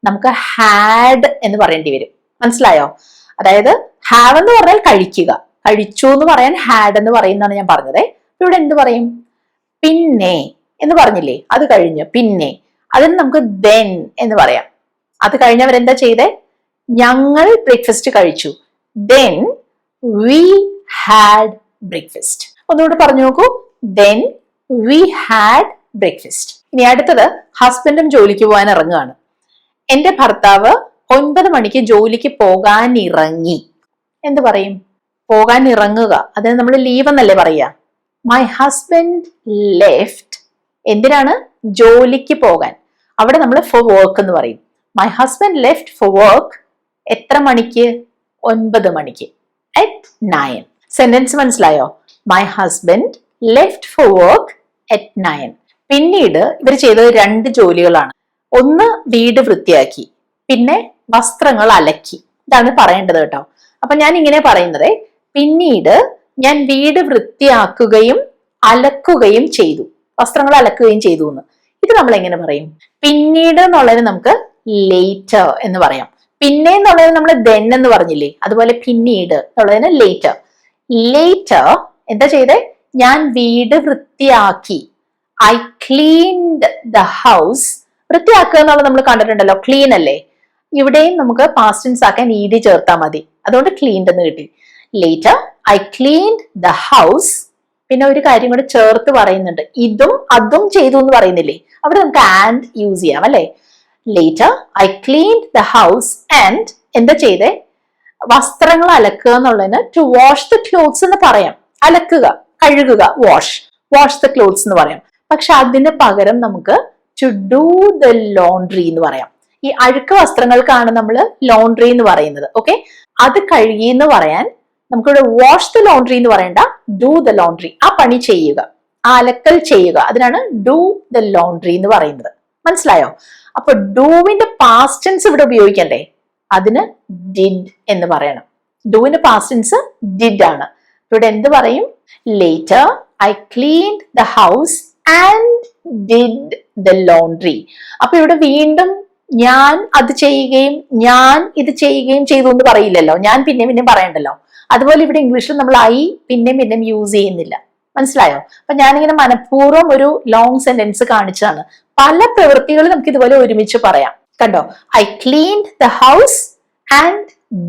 നമുക്ക് ഹാഡ് എന്ന് പറയേണ്ടി വരും. മനസ്സിലായോ? അതായത് ഹാവ് എന്ന് പറഞ്ഞാൽ കഴിക്കുക. കഴിച്ചു എന്ന് പറയാൻ ഹാഡ് എന്ന് പറയുന്നതാണ് ഞാൻ പറഞ്ഞത്. ഇവിടെ എന്ത് പറയും? പിന്നെ എന്ന് പറഞ്ഞില്ലേ? അത് കഴിഞ്ഞു. പിന്നെ. അതിന് നമുക്ക് ദെൻ എന്ന് പറയാം. അത് കഴിഞ്ഞവരെന്താ ചെയ്തേ? ഞങ്ങൾ ബ്രേക്ക്ഫാസ്റ്റ് കഴിച്ചു. ദെൻ വി ഹാഡ് ബ്രേക്ക്ഫാസ്റ്റ് ഒന്നുകൂടെ പറഞ്ഞു നോക്കൂ. ദെൻ വി ഹാഡ് ബ്രേക്ക്ഫാസ്റ്റ് ഇനി അടുത്തത് ഹസ്ബൻഡും ജോലിക്ക് പോകാൻ ഇറങ്ങുകയാണ് എന്റെ ഭർത്താവ് ഒൻപത് മണിക്ക് ജോലിക്ക് പോകാൻ ഇറങ്ങി എന്ത് പറയും? പോകാൻ ഇറങ്ങുക അതിന് നമ്മൾ ലീവ് എന്നല്ലേ പറയുക മൈ ഹസ്ബൻഡ് ലെഫ്റ്റ് എന്തിനാണ്? ജോലിക്ക് പോകാൻ. അവിടെ നമ്മൾ ഫോർ വർക്ക് എന്ന് പറയും. My husband left for work എത്ര മണിക്ക്? ഒൻപത് മണിക്ക്. അറ്റ് നയൻ സെന്റൻസ് മനസ്സിലായോ? My husband left for work at nine പിന്നീട് ഇവർ ചെയ്തത് രണ്ട് ജോലികളാണ്. ഒന്ന് വീട് വൃത്തിയാക്കി പിന്നെ വസ്ത്രങ്ങൾ അലക്കി. ഇതാണ് പറയേണ്ടത് കേട്ടോ. അപ്പൊ ഞാൻ ഇങ്ങനെ പറയുന്നത് പിന്നീട് ഞാൻ വീട് വൃത്തിയാക്കുകയും അലക്കുകയും ചെയ്തു. വസ്ത്രങ്ങൾ അലക്കുകയും ചെയ്തു എന്ന് ഇത് നമ്മൾ എങ്ങനെ പറയും? പിന്നീട് എന്നുള്ളതിന് നമുക്ക് ലേറ്റർ എന്ന് പറയാം. പിന്നെ എന്നുള്ളതിന് നമ്മൾ ദെൻ എന്ന് പറഞ്ഞില്ലേ? അതുപോലെ പിന്നീട് എന്നുള്ളതിന് ലേറ്റർ ലേറ്റർ എന്താ ചെയ്തേ? ഞാൻ വീട് വൃത്തിയാക്കി. ഐ ക്ലീൻഡ് ദ ഹൗസ് വൃത്തിയാക്കുക എന്നുള്ളത് നമ്മൾ കണ്ടിട്ടുണ്ടല്ലോ ക്ലീൻ അല്ലേ? ഇവിടെയും നമുക്ക് പാസ്റ്റൻസ് ആക്കാൻ ഈടി ചേർത്താൽ മതി. അതുകൊണ്ട് ക്ലീൻഡ് എന്ന് കിട്ടി. Later I cleaned the house പിന്നെ ഒരു കാര്യം കൂടെ ചേർത്ത് പറയുന്നുണ്ട്. ഇതും അതും ചെയ്തു എന്ന് പറയുന്നില്ലേ? അവിടെ നമുക്ക് ആൻഡ് യൂസ് ചെയ്യാം അല്ലെ? Later I cleaned the house and എന്താ ചെയ്തേ? വസ്ത്രങ്ങൾ അലക്കുക എന്നുള്ളതിന് ടു വാഷ് ദ ക്ലോത്ത്സ് എന്ന് പറയാം. അലക്കുക കഴുകുക വാഷ് വാഷ് ദ ക്ലോത്ത്സ് എന്ന് പറയാം. പക്ഷെ അതിന് പകരം നമുക്ക് ടു ഡു ദ ലോണ്ട്രി എന്ന് പറയാം. ഈ അഴുക്ക് വസ്ത്രങ്ങൾക്കാണ് നമ്മൾ ലോണ്ട്രി എന്ന് പറയുന്നത് ഓക്കെ അത് കഴുകി എന്ന് പറയാൻ നമുക്കിവിടെ വാഷ് ദ ലോണ്ട്രി എന്ന് പറയണ്ട ഡു ദ ലോണ്ട്രി ആ പണി ചെയ്യുക ആ അലക്കൽ ചെയ്യുക. അതിനാണ് ഡു ദ ലോണ്ട്രി എന്ന് പറയുന്നത്. മനസ്സിലായോ? അപ്പൊ ഡൂവിന്റെ പാസ്റ്റൻസ് ഇവിടെ ഉപയോഗിക്കണ്ടേ? അതിന് ഡിഡ് എന്ന് പറയണം. ഡൂവിന്റെ പാസ്റ്റൻസ് ഡിഡ് ആണ്. ഇവിടെ എന്ത് പറയും? Later I clean the house and did the laundry അപ്പൊ ഇവിടെ വീണ്ടും ഞാൻ അത് ചെയ്യുകയും ഞാൻ ഇത് ചെയ്യുകയും ചെയ്തു എന്ന് പറയില്ലല്ലോ. ഞാൻ പിന്നെ പിന്നെ പറയണ്ടല്ലോ. അതുപോലെ ഇവിടെ ഇംഗ്ലീഷിൽ നമ്മൾ ഐ പിന്നെയും പിന്നെയും യൂസ് ചെയ്യുന്നില്ല. മനസ്സിലായോ? അപ്പൊ ഞാനിങ്ങനെ മനഃപൂർവം ഒരു ലോങ് സെന്റൻസ് കാണിച്ചതാണ്. പല പ്രവൃത്തികളും നമുക്ക് ഇതുപോലെ ഒരുമിച്ച് പറയാം. കണ്ടോ? I clean the house and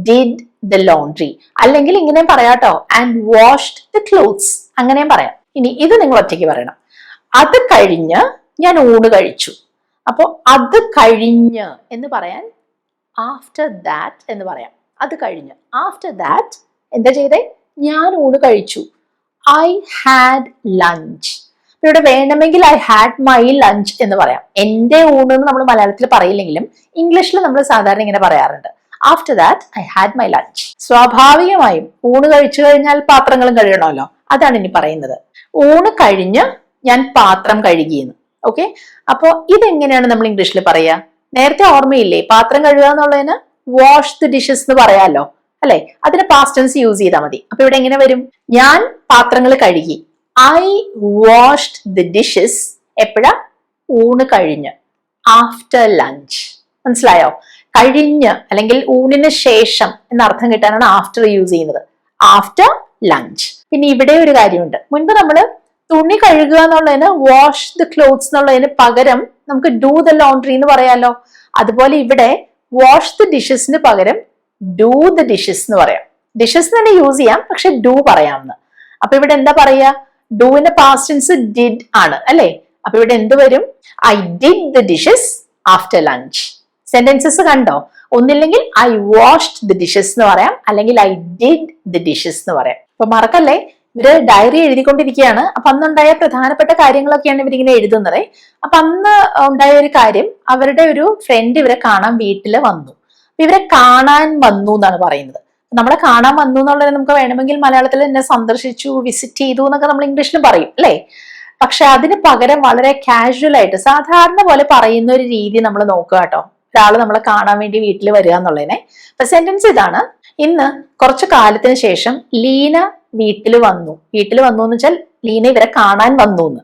did the laundry അല്ലെങ്കിൽ ഇങ്ങനെയും പറയാട്ടോ ആൻഡ് വാഷ്ഡ് ദ ക്ലോത്ത്സ് അങ്ങനെയും പറയാം. ഇനി ഇത് നിങ്ങൾ ഒറ്റയ്ക്ക് പറയണം. അത് കഴിഞ്ഞ് ഞാൻ ഊണ് കഴിച്ചു. അപ്പോൾ അത് കഴിഞ്ഞ് എന്ന് പറയാൻ ആഫ്റ്റർ ദാറ്റ് എന്ന് പറയാം. അത് കഴിഞ്ഞ്. ആഫ്റ്റർ ദാറ്റ് എന്താ ചെയ്തേ? ഞാൻ ഊണ് കഴിച്ചു. ഐ ഹാഡ് ലഞ്ച് ഇവിടെ വേണമെങ്കിൽ ഐ ഹാഡ് മൈ ലഞ്ച് എന്ന് പറയാം. എന്റെ ഊണ് എന്ന് നമ്മൾ മലയാളത്തിൽ പറയില്ലെങ്കിലും ഇംഗ്ലീഷിൽ നമ്മൾ സാധാരണ ഇങ്ങനെ പറയാറുണ്ട്. After that I had my lunch സ്വാഭാവികമായും ഊണ് കഴിച്ചു കഴിഞ്ഞാൽ പാത്രങ്ങളും കഴുകണമല്ലോ. അതാണ് ഇനി പറയുന്നത്. ഊണ് കഴിഞ്ഞ് ഞാൻ പാത്രം കഴുകിയെന്ന്. ഓക്കെ അപ്പോ ഇതെങ്ങനെയാണ് നമ്മൾ ഇംഗ്ലീഷിൽ പറയുക നേരത്തെ ഓർമ്മയില്ലേ പാത്രം കഴുകുക എന്നുള്ളതിന് വാഷ് ദി ഡിഷസ് എന്ന് പറയാമല്ലോ അല്ലെ? അതിന് പാസ്റ്റൻസ് യൂസ് ചെയ്താൽ മതി. അപ്പൊ ഇവിടെ എങ്ങനെ വരും? ഞാൻ പാത്രങ്ങൾ കഴുകി. ഐ വാഷ്ഡ് ദി ഡിഷസ് എപ്പോഴാ? ഊണ് കഴിഞ്ഞ്. ആഫ്റ്റർ ലഞ്ച് മനസ്സിലായോ? കഴിഞ്ഞ് അല്ലെങ്കിൽ ഊണിന് ശേഷം എന്ന അർത്ഥം കിട്ടാനാണ് ആഫ്റ്റർ യൂസ് ചെയ്യുന്നത്. ആഫ്റ്റർ ലഞ്ച് പിന്നെ ഇവിടെ ഒരു കാര്യമുണ്ട്. മുൻപ് നമ്മൾ തുണി കഴുകുക എന്നുള്ളതിന് വാഷ് ദ ക്ലോത്ത്സ് എന്നുള്ളതിന് പകരം നമുക്ക് ഡു ദ ലോണ്ട്രി എന്ന് പറയാലോ. അതുപോലെ ഇവിടെ വാഷ് ദ ഡിഷസിന് പകരം ഡു ദ ഡിഷസ് എന്ന് പറയാം. ഡിഷസ് തന്നെ യൂസ് ചെയ്യാം പക്ഷെ ഡു പറയാമെന്ന് അപ്പൊ ഇവിടെ എന്താ പറയാ ഡൂവിന്റെ പാസ്റ്റൻസ് ഡിഡ് ആണ് അല്ലെ? അപ്പൊ ഇവിടെ എന്ത് വരും? I did the dishes after lunch sentences കണ്ടോ? ഒന്നില്ലെങ്കിൽ ഐ വാഷ്ഡ് ദി ഡിഷസ് എന്ന് പറയാം അല്ലെങ്കിൽ ഐ ഡിഡ് ദി ഡിഷസ് എന്ന് പറയാം. അപ്പൊ മറക്കല്ലേ? ഇവർ ഡയറി എഴുതിക്കൊണ്ടിരിക്കുകയാണ്. അപ്പൊ അന്നുണ്ടായ പ്രധാനപ്പെട്ട കാര്യങ്ങളൊക്കെയാണ് ഇവരിങ്ങനെ എഴുതുന്നത്. അപ്പൊ അന്ന് ഉണ്ടായ ഒരു കാര്യം അവരുടെ ഒരു ഫ്രണ്ട് ഇവരെ കാണാൻ വീട്ടിൽ വന്നു. ഇവരെ കാണാൻ വന്നു എന്നാണ് പറയുന്നത്. നമ്മളെ കാണാൻ വന്നു എന്നുള്ളത് നമുക്ക് വേണമെങ്കിൽ മലയാളത്തിൽ എന്നെ സന്ദർശിച്ചു വിസിറ്റ് ചെയ്തു എന്നൊക്കെ നമ്മൾ ഇംഗ്ലീഷിലും പറയും അല്ലേ? പക്ഷെ അതിന് പകരം വളരെ കാഷ്വൽ ആയിട്ട് സാധാരണ പോലെ പറയുന്ന ഒരു രീതി നമ്മൾ നോക്കുക കേട്ടോ. ഒരാൾ നമ്മളെ കാണാൻ വേണ്ടി വീട്ടിൽ വരിക എന്നുള്ളതിനെ. അപ്പൊ സെന്റൻസ് ഇതാണ്. ഇന്ന് കുറച്ചു കാലത്തിന് ശേഷം ലീന വീട്ടിൽ വന്നു. വീട്ടിൽ വന്നു എന്ന് വെച്ചാൽ ലീന ഇവരെ കാണാൻ വന്നു എന്ന്.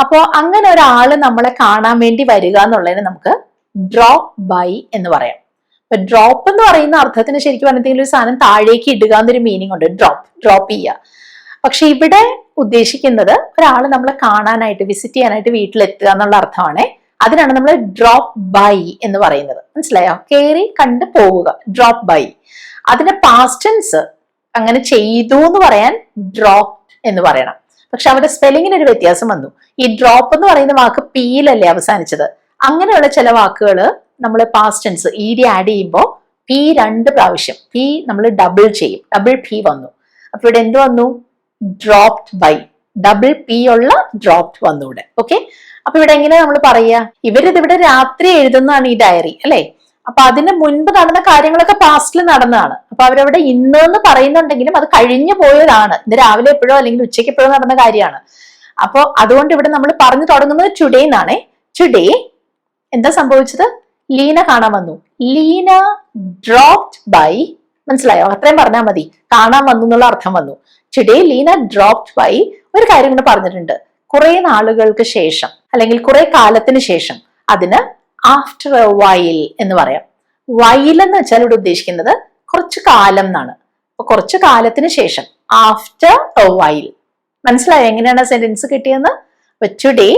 അപ്പോ അങ്ങനെ ഒരാൾ നമ്മളെ കാണാൻ വേണ്ടി വരിക എന്നുള്ളതിനെ നമുക്ക് ഡ്രോപ്പ് ബൈ എന്ന് പറയാം. ഇപ്പൊ ഡ്രോപ്പ് എന്ന് പറയുന്ന അർത്ഥത്തിന് ശരിക്കും എന്തെങ്കിലും ഒരു സാധനം താഴേക്ക് ഇടുക എന്നൊരു മീനിങ് ഉണ്ട്. ഡ്രോപ്പ് ഡ്രോപ്പ് ചെയ്യുക. പക്ഷെ ഇവിടെ ഉദ്ദേശിക്കുന്നത് ഒരാൾ നമ്മളെ കാണാനായിട്ട് വിസിറ്റ് ചെയ്യാനായിട്ട് വീട്ടിലെത്തുക എന്നുള്ള അർത്ഥമാണ്. അതിനാണ് നമ്മൾ ഡ്രോപ്പ് ബൈ എന്ന് പറയുന്നത്. മനസ്സിലായോ? കയറി കണ്ട് പോവുക ഡ്രോപ്പ് ബൈ അതിന്റെ പാസ്റ്റൻസ് അങ്ങനെ ചെയ്തു എന്ന് പറയാൻ ഡ്രോപ്പ് എന്ന് പറയണം. പക്ഷെ അവിടെ സ്പെല്ലിങ്ങിന് ഒരു വ്യത്യാസം വന്നു. ഈ ഡ്രോപ്പ് എന്ന് പറയുന്ന വാക്ക് പിയിലല്ലേ അവസാനിച്ചത്? അങ്ങനെയുള്ള ചില വാക്കുകൾ നമ്മൾ past tense E D add ചെയ്യുമ്പോൾ പി രണ്ട് പ്രാവശ്യം പി നമ്മൾ ഡബിൾ ചെയ്യും ഡബിൾ പി വന്നു. അപ്പൊ ഇവിടെ എന്ത് വന്നു? ഡ്രോപ്ഡ് ബൈ ഡബിൾ പി ഉള്ള ഡ്രോപ്ഡ് വന്നു ഇവിടെ ഓക്കെ അപ്പൊ ഇവിടെ എങ്ങനെ നമ്മൾ പറയുക? ഇവരിത് ഇവിടെ രാത്രി എഴുതുന്നതാണ് ഈ ഡയറി അല്ലേ? അപ്പൊ അതിന് മുൻപ് നടന്ന കാര്യങ്ങളൊക്കെ പാസ്റ്റിൽ നടന്നതാണ്. അപ്പൊ അവരവിടെ ഇന്ന് എന്ന് പറയുന്നുണ്ടെങ്കിലും അത് കഴിഞ്ഞു പോയതാണ്. ഇന്ന് രാവിലെ എപ്പോഴോ അല്ലെങ്കിൽ ഉച്ചയ്ക്ക് എപ്പോഴോ നടന്ന കാര്യമാണ്. അപ്പോൾ അതുകൊണ്ട് ഇവിടെ നമ്മൾ പറഞ്ഞു തുടങ്ങുന്നത് ടുഡേ എന്നാണേ ടുഡേ എന്താ സംഭവിച്ചത്? ലീന കാണാൻ വന്നു. ലീന ഡ്രോപ്ഡ് ബൈ മനസ്സിലായോ? അത്രയും പറഞ്ഞാൽ മതി. കാണാൻ വന്നു എന്നുള്ള അർത്ഥം വന്നു. ടുഡേ ലീന ഡ്രോപ്ഡ് ബൈ ഒരു കാര്യം ഇങ്ങനെ പറഞ്ഞിട്ടുണ്ട്. കുറെ നാളുകൾക്ക് ശേഷം അല്ലെങ്കിൽ കുറെ കാലത്തിന് ശേഷം അതിന് ആഫ്റ്റർ എ വൈൽ എന്ന് പറയാം. വൈൽ എന്ന് വെച്ചാൽ ഇവിടെ ഉദ്ദേശിക്കുന്നത് കുറച്ച് കാലം എന്നാണ്. അപ്പൊ കുറച്ച് കാലത്തിന് ശേഷം ആഫ്റ്റർ എ വൈൽ മനസ്സിലായോ? എങ്ങനെയാണ് സെന്റൻസ് കിട്ടിയെന്ന് today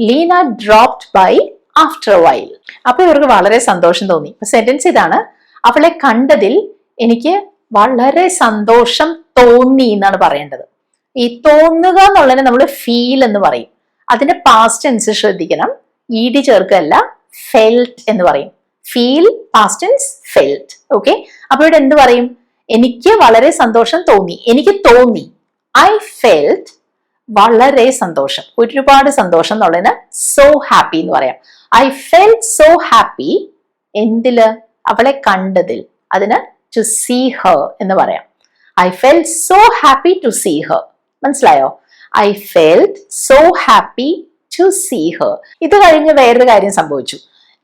Leena dropped by after while അപ്പൊ ഇവർക്ക് വളരെ സന്തോഷം തോന്നി. സെന്റൻസ് ഇതാണ് അവളെ കണ്ടതിൽ എനിക്ക് വളരെ സന്തോഷം തോന്നി എന്നാണ് പറയേണ്ടത്. ഈ തോന്നുക എന്നുള്ളതിനെ നമ്മൾ ഫീൽ എന്ന് പറയും. അതിന്റെ പാസ്റ്റ് ടെൻസ് ശ്രദ്ധിക്കണം. ഇ ഡി ചേർക്കല്ല ഫെൽറ്റ് എന്ന് പറയും. Feel past tense felt okay അപ്പൊ ഇവിടെ എന്ത് പറയും? എനിക്ക് വളരെ സന്തോഷം തോന്നി. എനിക്ക് തോന്നി. ഐ ഫെൽറ്റ് വളരെ സന്തോഷം. ഒരുപാട് സന്തോഷം എന്നുള്ളതിന് സോ ഹാപ്പി എന്ന് പറയാം. ഐ ഫെൽ സോ ഹാപ്പി എന്തിൽ? അവളെ കണ്ടതിൽ. അതിന് ടു സീ ഹർ എന്ന് പറയാം. I felt so happy to see her മനസ്സിലായോ? I felt so happy to see her ഇത് കഴിഞ്ഞ് വേറൊരു കാര്യം സംഭവിച്ചു.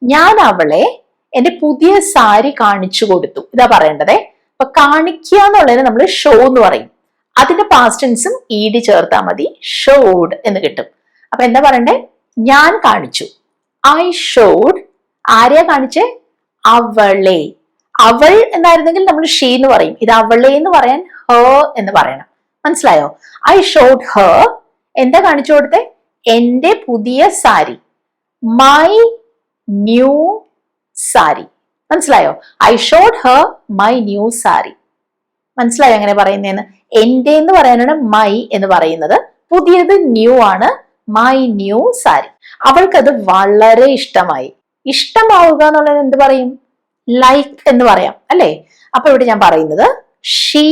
ഞാൻ അവളെ എന്റെ പുതിയ സാരി കാണിച്ചു കൊടുത്തു. ഇതാ പറയേണ്ടതേ. അപ്പൊ കാണിക്കുക എന്നുള്ളതിന് നമ്മൾ ഷോ എന്ന് പറയും. അതിന്റെ പാസ്റ്റൻസും ഈടി ചേർത്താൽ മതി. ഷോഡ് എന്ന് കിട്ടും. അപ്പൊ എന്താ പറയണ്ടേ? ഞാൻ കാണിച്ചു. ഐ ഷോഡ് ആരെയാ കാണിച്ചേ? അവളെ. അവൾ എന്നായിരുന്നെങ്കിൽ നമ്മൾ ഷീ എന്ന് പറയും. ഇത് അവളെ എന്ന് പറയാൻ ഹ എന്ന് പറയണം. മനസ്സിലായോ? ഐ ഷോഡ് ഹ എന്താ കാണിച്ചു കൊടുത്തെ? എന്റെ പുതിയ സാരി. My new sari. മനസ്സിലായോ? I showed her my new sari. മനസ്സിലായോ എങ്ങനെ പറയുന്നതെന്ന് എന്റെ എന്ന് പറയാനാണ് മൈ എന്ന് പറയുന്നത്. പുതിയത് ന്യൂ ആണ്. My new sari. അവൾക്കത് വളരെ ഇഷ്ടമായി. ഇഷ്ടമാവുക എന്നുള്ളത് എന്ത് പറയും? ലൈക്ക് എന്ന് പറയാം അല്ലേ? അപ്പൊ ഇവിടെ ഞാൻ പറയുന്നത് ഷീ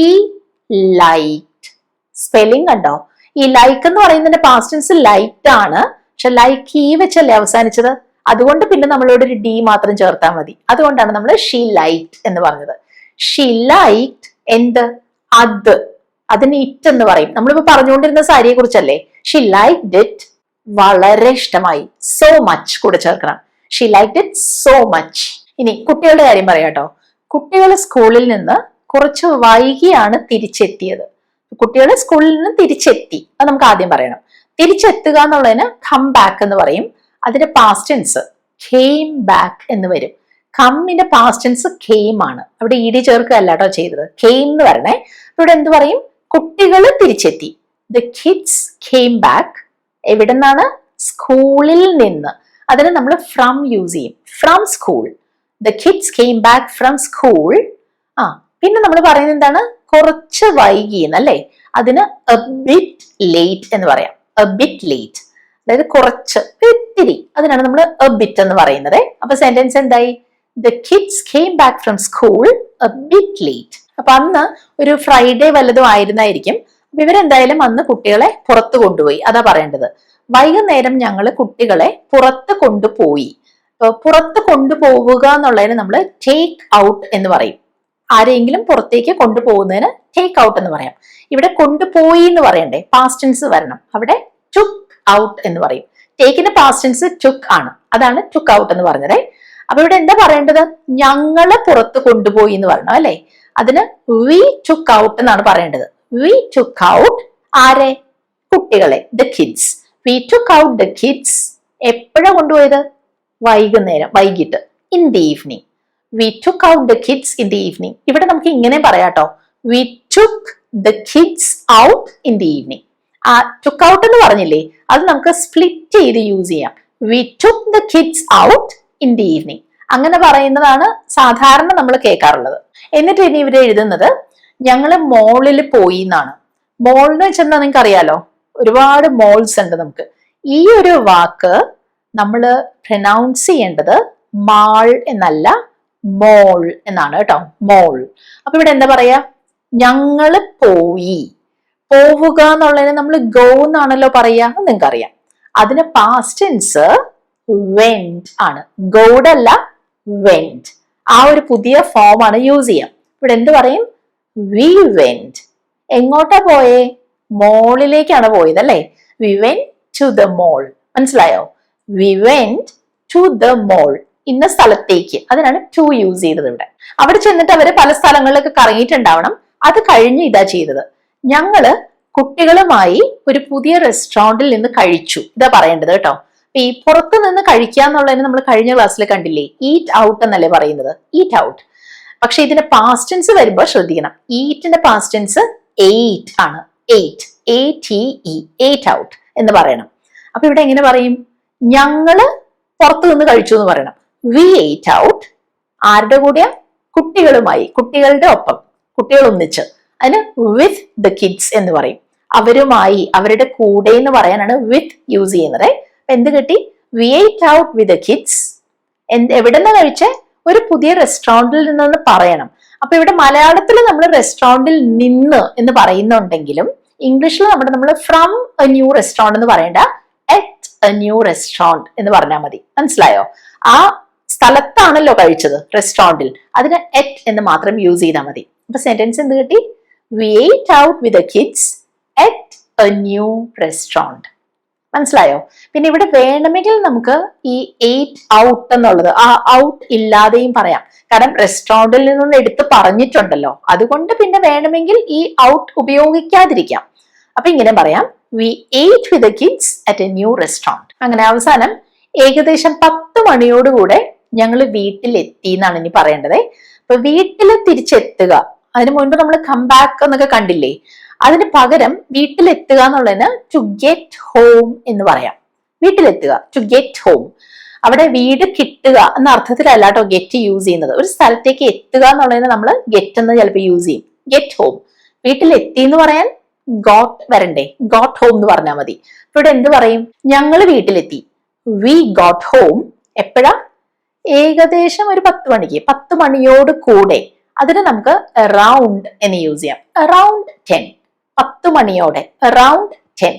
ലൈറ്റ് സ്പെല്ലിംഗ് കണ്ടോ? ഈ ലൈക്ക് എന്ന് പറയുന്നതിന്റെ പാസ്റ്റൻസ് ലൈറ്റ് ആണ്. പക്ഷെ ലൈക്ക് ഈ വെച്ചല്ലേ അവസാനിച്ചത്? അതുകൊണ്ട് പിന്നെ നമ്മളോട് ഒരു ഡി മാത്രം ചേർത്താൽ മതി. അതുകൊണ്ടാണ് നമ്മൾ ഷീ ലൈറ്റ് എന്ന് പറഞ്ഞത്. ഷീ ലൈറ്റ് എന്ത്? അത്. അതിന് ഇറ്റ് എന്ന് പറയും. നമ്മളിപ്പോ പറഞ്ഞുകൊണ്ടിരുന്ന സാരിയെ കുറിച്ചല്ലേ ഷീ ലൈക്ക് ഇറ്റ് വളരെ ഇഷ്ടമായി. സോ മച്ച് കൂടെ ചേർക്കണം. She like it so much ഇനി കുട്ടികളുടെ കാര്യം പറയാട്ടോ കുട്ടികൾ സ്കൂളിൽ നിന്ന് കുറച്ച് വൈകിയാണ് തിരിച്ചെത്തിയത്. കുട്ടികൾ സ്കൂളിൽ നിന്ന് തിരിച്ചെത്തി. അത് നമുക്ക് ആദ്യം പറയണം. തിരിച്ചെത്തുക എന്നുള്ളതിന് കം ബാക്ക് എന്ന് പറയും. അതിന്റെ പാസ്റ്റൻസ് ഖെയിം ബാക്ക് എന്ന് വരും. കമ്മിന്റെ പാസ്റ്റൻസ് ഖെയിം ആണ്. അവിടെ ഇ ഡി ചേർക്കുകയല്ല കേട്ടോ ചെയ്തത്. ഖെയിം എന്ന് പറയണേ ഇവിടെ എന്ത് പറയും? കുട്ടികൾ തിരിച്ചെത്തി. ദ കിഡ്സ് ഖെയിം ബാക്ക് എവിടെ നിന്നാണ് സ്കൂളിൽ നിന്ന്. അതിന് നമ്മൾ ഫ്രം യൂസ് ചെയ്യും. From school the kids came back from school ആ പിന്നെ നമ്മൾ പറയുന്നത് എന്താണ്? കുറച്ച് വൈകി എന്നല്ലേ അതിന് എ ബിറ്റ് ലേറ്റ് എന്ന് പറയാം. എ ബിറ്റ് ലേറ്റ് അതായത് കുറച്ച് ഇത്തിരി. അതിനാണ് നമ്മൾ എ ബിറ്റ് എന്ന് പറയുന്നത്. അപ്പൊ സെന്റൻസ് എന്തായി? The kids came back from school a bit late അപ്പൊ അന്ന് ഒരു ഫ്രൈഡേ വല്ലതും ആയിരുന്നായിരിക്കും. ഇവരെന്തായാലും അന്ന് കുട്ടികളെ പുറത്തു കൊണ്ടുപോയി. അതാ പറയേണ്ടത്. വൈകുന്നേരം ഞങ്ങൾ കുട്ടികളെ പുറത്ത് കൊണ്ടുപോയി. പുറത്ത് കൊണ്ടുപോവുക എന്നുള്ളതിന് നമ്മൾ ടേക്ക് ഔട്ട് എന്ന് പറയും. ആരെങ്കിലും പുറത്തേക്ക് കൊണ്ടുപോകുന്നതിന് ടേക്ക് ഔട്ട് എന്ന് പറയാം. ഇവിടെ കൊണ്ടുപോയി എന്ന് പറയണ്ടേ. പാസ്റ്റൻസ് വരണം. അവിടെ ടുക്ക് ഔട്ട് എന്ന് പറയും. ടേക്കിന്റെ പാസ്റ്റൻസ് ടുക്ക് ആണ്. അതാണ് ടുക്ക് ഔട്ട് എന്ന് പറഞ്ഞത്. അപ്പൊ ഇവിടെ എന്താ പറയേണ്ടത്? ഞങ്ങൾ പുറത്ത് കൊണ്ടുപോയി എന്ന് പറയണം അല്ലെ? അതിന് വി ടുക്ക് ഔട്ട് എന്നാണ് പറയേണ്ടത്. വി ടുക്ക് ഔട്ട് ആരെ? കുട്ടികളെ the kids we took out the kids എപ്പോഴാണ് കൊണ്ടുപോയത്? വൈകുന്നേരം വൈകിട്ട് in the evening we took out the kids in the evening ഇവിടെ നമുക്ക് ഇങ്ങനെ പറയാട്ടോ. We took the kids out in the evening ആ ടുക്ക് ഔട്ട് എന്ന് പറഞ്ഞില്ലേ? അത് നമുക്ക് സ്പ്ലിറ്റ് ചെയ്ത് യൂസ് ചെയ്യാം. We took the kids out in the evening അങ്ങനെ പറയുന്നതാണ് സാധാരണ നമ്മൾ കേൾക്കാറുള്ളത്. എന്നിട്ട് ഇനി ഇവിടെ എഴുതുന്നത് ഞങ്ങൾ മോളിൽ പോയി എന്നാണ് മോൾ എന്ന് വെച്ചാൽ നിങ്ങൾക്ക് അറിയാലോ ഒരുപാട് മോൾസ് ഉണ്ട് നമുക്ക്. ഈ ഒരു വാക്ക് നമ്മൾ പ്രനൗൺസ് ചെയ്യേണ്ടത് മാൾ എന്നല്ല മോൾ എന്നാണ് കേട്ടോ. മോൾ അപ്പൊ ഇവിടെ എന്താ പറയാ? ഞങ്ങൾ പോയി. പോവുക എന്നുള്ളതിന് നമ്മൾ ഗോ എന്നാണല്ലോ പറയാ? നിങ്ങൾക്ക് അറിയാം അതിന് പാസ്റ്റ് ടെൻസ് വെന്റ് ആണ്. ഗോഡ് അല്ല ആ ഒരു പുതിയ ഫോമാണ് യൂസ് ചെയ്യാം. ഇവിടെ എന്ത് പറയും? വി വെന്റ് എങ്ങോട്ടാ പോയെ? മോളിലേക്കാണ് പോയത് അല്ലേ? We went to the mall. മനസ്സിലായോ? We went to the mall. ഇന്ന സ്ഥലത്തേക്ക്. അതിനാണ് ടു യൂസ് ചെയ്തത് ഇവിടെ. അവിടെ ചെന്നിട്ട് അവർ പല സ്ഥലങ്ങളിലൊക്കെ കറങ്ങിയിട്ടുണ്ടാവണം. അത് കഴിഞ്ഞ് ഇതാ ചെയ്തത്. ഞങ്ങൾ കുട്ടികളുമായി ഒരു പുതിയ റെസ്റ്റോറന്റിൽ നിന്ന് കഴിച്ചു. ഇതാ പറയേണ്ടത് കേട്ടോ. ഈ പുറത്തു നിന്ന് കഴിക്കുക എന്നുള്ളതിന് നമ്മൾ കഴിഞ്ഞ ക്ലാസ്സിൽ കണ്ടില്ലേ? ഈറ്റ് ഔട്ട് എന്നല്ലേ പറയുന്നത്? ഈറ്റ് ഔട്ട് പക്ഷെ ഇതിന്റെ പാസ്റ്റൻസ് വരുമ്പോൾ ശ്രദ്ധിക്കണം. ഈറ്റിന്റെ പാസ്റ്റൻസ് എയ്റ്റ് ആണ്. Ate A T E ate out എന്ന് പറയണം. അപ്പൊ ഇവിടെ എങ്ങനെ പറയും? ഞങ്ങൾ പുറത്തു നിന്ന് കഴിച്ചു എന്ന് പറയണം. വി എയ്റ്റ് ഔട്ട് ആരുടെ കൂടെയാ? കുട്ടികളുമായി കുട്ടികളുടെ ഒപ്പം കുട്ടികൾ ഒന്നിച്ച്. അതിന് വിത്ത് ദ കിഡ്സ് എന്ന് പറയും. അവരുമായി അവരുടെ കൂടെ എന്ന് പറയാനാണ് വിത്ത് യൂസ് ചെയ്യുന്നത്. എന്ത് കിട്ടി? We ate out with the kids എന്ത് എവിടെ നിന്ന് കഴിച്ചേ? ഒരു പുതിയ റെസ്റ്റോറന്റിൽ നിന്നെന്ന് പറയണം. അപ്പൊ ഇവിടെ മലയാളത്തിൽ നമ്മൾ റെസ്റ്റോറന്റിൽ നിന്ന് എന്ന് പറയുന്നുണ്ടെങ്കിലും ഇംഗ്ലീഷിൽ നമ്മുടെ നമ്മൾ ഫ്രം എ ന്യൂ റെസ്റ്റോറന്റ് എന്ന് പറയേണ്ട എറ്റ് എ ന്യൂ റെസ്റ്റോറന്റ് എന്ന് പറഞ്ഞാൽ മതി. മനസ്സിലായോ? ആ സ്ഥലത്താണല്ലോ കഴിച്ചത് റെസ്റ്റോറന്റിൽ അതിന് എറ്റ് എന്ന് മാത്രം യൂസ് ചെയ്താൽ മതി. അപ്പൊ സെന്റൻസ് എന്ത് കിട്ടി? We ate out with kids at a new restaurant മനസ്സിലായോ? പിന്നെ ഇവിടെ വേണമെങ്കിൽ നമുക്ക് ഈ എയ്റ്റ് ഔട്ട് എന്നുള്ളത് ആ ഔട്ട് ഇല്ലാതെയും പറയാം. കാരണം റെസ്റ്റോറന്റിൽ നിന്നും എടുത്ത് പറഞ്ഞിട്ടുണ്ടല്ലോ. അതുകൊണ്ട് പിന്നെ വേണമെങ്കിൽ ഈ ഔട്ട് ഉപയോഗിക്കാതിരിക്കാം. അപ്പൊ ഇങ്ങനെ പറയാം. We ate with kids at a new restaurant അങ്ങനെ അവസാനം ഏകദേശം പത്ത് മണിയോടുകൂടെ ഞങ്ങൾ വീട്ടിലെത്തി എന്നാണ് ഇനി പറയേണ്ടത്. അപ്പൊ വീട്ടിൽ തിരിച്ചെത്തുക. അതിനു മുൻപ് നമ്മൾ കം ബാക്ക് എന്നൊക്കെ കണ്ടില്ലേ? അതിന് പകരം വീട്ടിലെത്തുക എന്നുള്ളതിന് ടു ഗെറ്റ് ഹോം എന്ന് പറയാം. വീട്ടിലെത്തുക ടു ഗെറ്റ് ഹോം അവിടെ വീട് കിട്ടുക എന്ന അർത്ഥത്തിലല്ല കേട്ടോ ഗെറ്റ് യൂസ് ചെയ്യുന്നത്. ഒരു സ്ഥലത്തേക്ക് എത്തുക എന്നുള്ളതിന് നമ്മൾ ഗെറ്റ് എന്ന് ചിലപ്പോൾ യൂസ് ചെയ്യും. ഗെറ്റ് ഹോം വീട്ടിലെത്തി എന്ന് പറയാൻ ഗോട്ട് വരണ്ടേ. ഗോട്ട് ഹോം എന്ന് പറഞ്ഞാൽ മതി. ഇവിടെ എന്ത് പറയും? ഞങ്ങൾ വീട്ടിലെത്തി. വി ഗോട്ട് ഹോം എപ്പോഴാ? ഏകദേശം ഒരു പത്ത് മണിക്ക്. പത്ത് മണിയോട് കൂടെ അതിന് നമുക്ക് അറൗണ്ട് എന്ന് യൂസ് ചെയ്യാം. അറൗണ്ട് ടെൻ പത്ത് മണിയോടെ around ten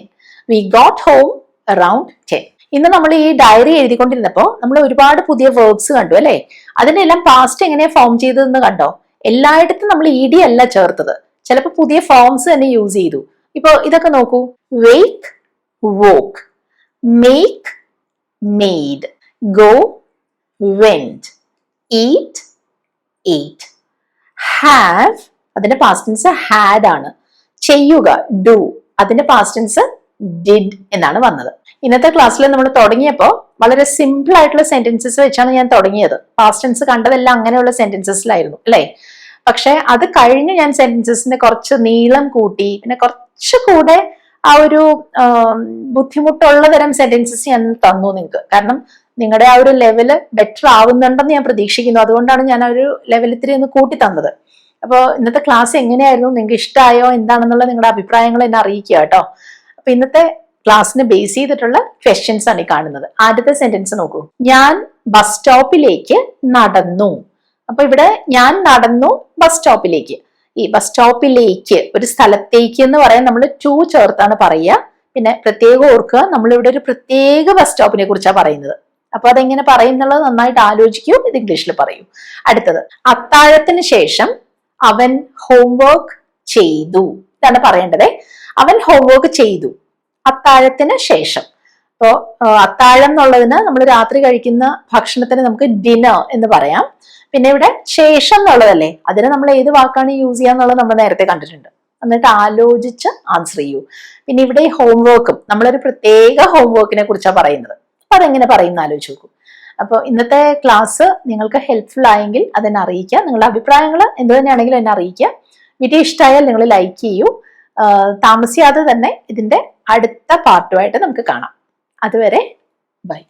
we got home around ten ഇന്ന് നമ്മൾ ഈ ഡയറി എഴുതിക്കൊണ്ടിരുന്നപ്പോൾ നമ്മൾ ഒരുപാട് പുതിയ വേർബ്സ് കണ്ടു അല്ലേ? അതിന്റെ എല്ലാം പാസ്റ്റ് എങ്ങനെയാ ഫോം ചെയ്തതെന്ന് കണ്ടോ? എല്ലായിടത്തും നമ്മൾ ഇ ഡി അല്ല ചേർത്തത്. ചിലപ്പോൾ പുതിയ ഫോംസ് തന്നെ യൂസ് ചെയ്തു. ഇപ്പൊ ഇതൊക്കെ നോക്കൂ. Wake woke make made go went eat ate have അതിന്റെ പാസ്റ്റൻസ് ഹാഡ് ആണ്. ചെയ്യുക ഡു അതിന്റെ പാസ്റ്റൻസ് ഡിഡ് എന്നാണ് വന്നത്. ഇന്നത്തെ ക്ലാസ്സിൽ നമ്മൾ തുടങ്ങിയപ്പോൾ വളരെ സിമ്പിൾ ആയിട്ടുള്ള സെന്റൻസസ് വെച്ചാണ് ഞാൻ തുടങ്ങിയത്. പാസ്റ്റൻസ് കണ്ടതെല്ലാം അങ്ങനെയുള്ള സെന്റൻസസിലായിരുന്നു അല്ലേ? പക്ഷെ അത് കഴിഞ്ഞ് ഞാൻ സെന്റൻസസിന്റെ കുറച്ച് നീളം കൂട്ടി പിന്നെ കുറച്ച് കൂടെ ആ ഒരു ബുദ്ധിമുട്ടുള്ള തരം സെന്റൻസസ് ഞാൻ തന്നു നിങ്ങൾക്ക് കാരണം നിങ്ങളുടെ ആ ഒരു ലെവൽ ബെറ്റർ ആവുന്നുണ്ടെന്ന് ഞാൻ പ്രതീക്ഷിക്കുന്നു. അതുകൊണ്ടാണ് ഞാൻ ആ ഒരു ലെവൽ ഇത്തിരി ഒന്ന് കൂട്ടി തന്നത്. അപ്പോൾ ഇന്നത്തെ ക്ലാസ് എങ്ങനെയായിരുന്നു? നിങ്ങൾക്ക് ഇഷ്ടമായോ എന്താണെന്നുള്ള നിങ്ങളുടെ അഭിപ്രായങ്ങൾ എന്നെ അറിയിക്കുക കേട്ടോ. അപ്പൊ ഇന്നത്തെ ക്ലാസ്സിനെ ബേസ് ചെയ്തിട്ടുള്ള ക്വസ്റ്റ്യൻസ് ആണ് ഈ കാണുന്നത്. ആദ്യത്തെ സെന്റൻസ് നോക്കൂ. ഞാൻ ബസ് സ്റ്റോപ്പിലേക്ക് നടന്നു. അപ്പൊ ഇവിടെ ഞാൻ നടന്നു ബസ് സ്റ്റോപ്പിലേക്ക് ഈ ബസ് സ്റ്റോപ്പിലേക്ക് ഒരു സ്ഥലത്തേക്ക് എന്ന് പറയാൻ നമ്മൾ ടു ചേർത്താണ് പറയുക. പിന്നെ പ്രത്യേകം ഓർക്കുക നമ്മളിവിടെ ഒരു പ്രത്യേക ബസ് സ്റ്റോപ്പിനെ കുറിച്ചാണ് പറയുന്നത്. അപ്പൊ അതെങ്ങനെ പറയും എന്നുള്ളത് നന്നായിട്ട് ആലോചിക്കൂ ഇത് ഇംഗ്ലീഷിൽ പറയൂ. അടുത്തത് അത്താഴത്തിന് ശേഷം അവൻ ഹോംവർക്ക് ചെയ്തു ഇതാണ് പറയേണ്ടത്. അവൻ ഹോംവർക്ക് ചെയ്തു. അത്താഴത്തിന് ശേഷം. അപ്പോൾ അത്താഴം എന്നുള്ളതിന് നമ്മൾ രാത്രി കഴിക്കുന്ന ഭക്ഷണത്തിന് നമുക്ക് ഡിന്നർ എന്ന് പറയാം. പിന്നെ ഇവിടെ ശേഷം എന്നുള്ളതല്ലേ? അതിന് നമ്മൾ ഏത് വാക്കാണ് യൂസ് ചെയ്യാന്നുള്ളത് നമ്മൾ നേരത്തെ കണ്ടിട്ടുണ്ട്. എന്നിട്ട് ആലോചിച്ച് ആൻസർ ചെയ്യൂ. പിന്നെ ഇവിടെ ഹോംവർക്കും നമ്മളൊരു പ്രത്യേക ഹോംവർക്കിനെ കുറിച്ചാണ് പറയുന്നത്. അപ്പൊ അതെങ്ങനെ പറയുന്ന ആലോചിച്ച് നോക്കൂ. അപ്പോൾ ഇന്നത്തെ ക്ലാസ് നിങ്ങൾക്ക് ഹെൽപ്ഫുൾ ആയെങ്കിൽ അതെന്നെ അറിയിക്കുക. നിങ്ങളുടെ അഭിപ്രായങ്ങൾ എന്ത് തന്നെയാണെങ്കിലും എന്നെ അറിയിക്കുക. വീഡിയോ ഇഷ്ടമായാൽ നിങ്ങൾ ലൈക്ക് ചെയ്യൂ. താമസിയാതെ തന്നെ ഇതിന്റെ അടുത്ത പാർട്ടുമായിട്ട് നമുക്ക് കാണാം. അതുവരെ ബൈ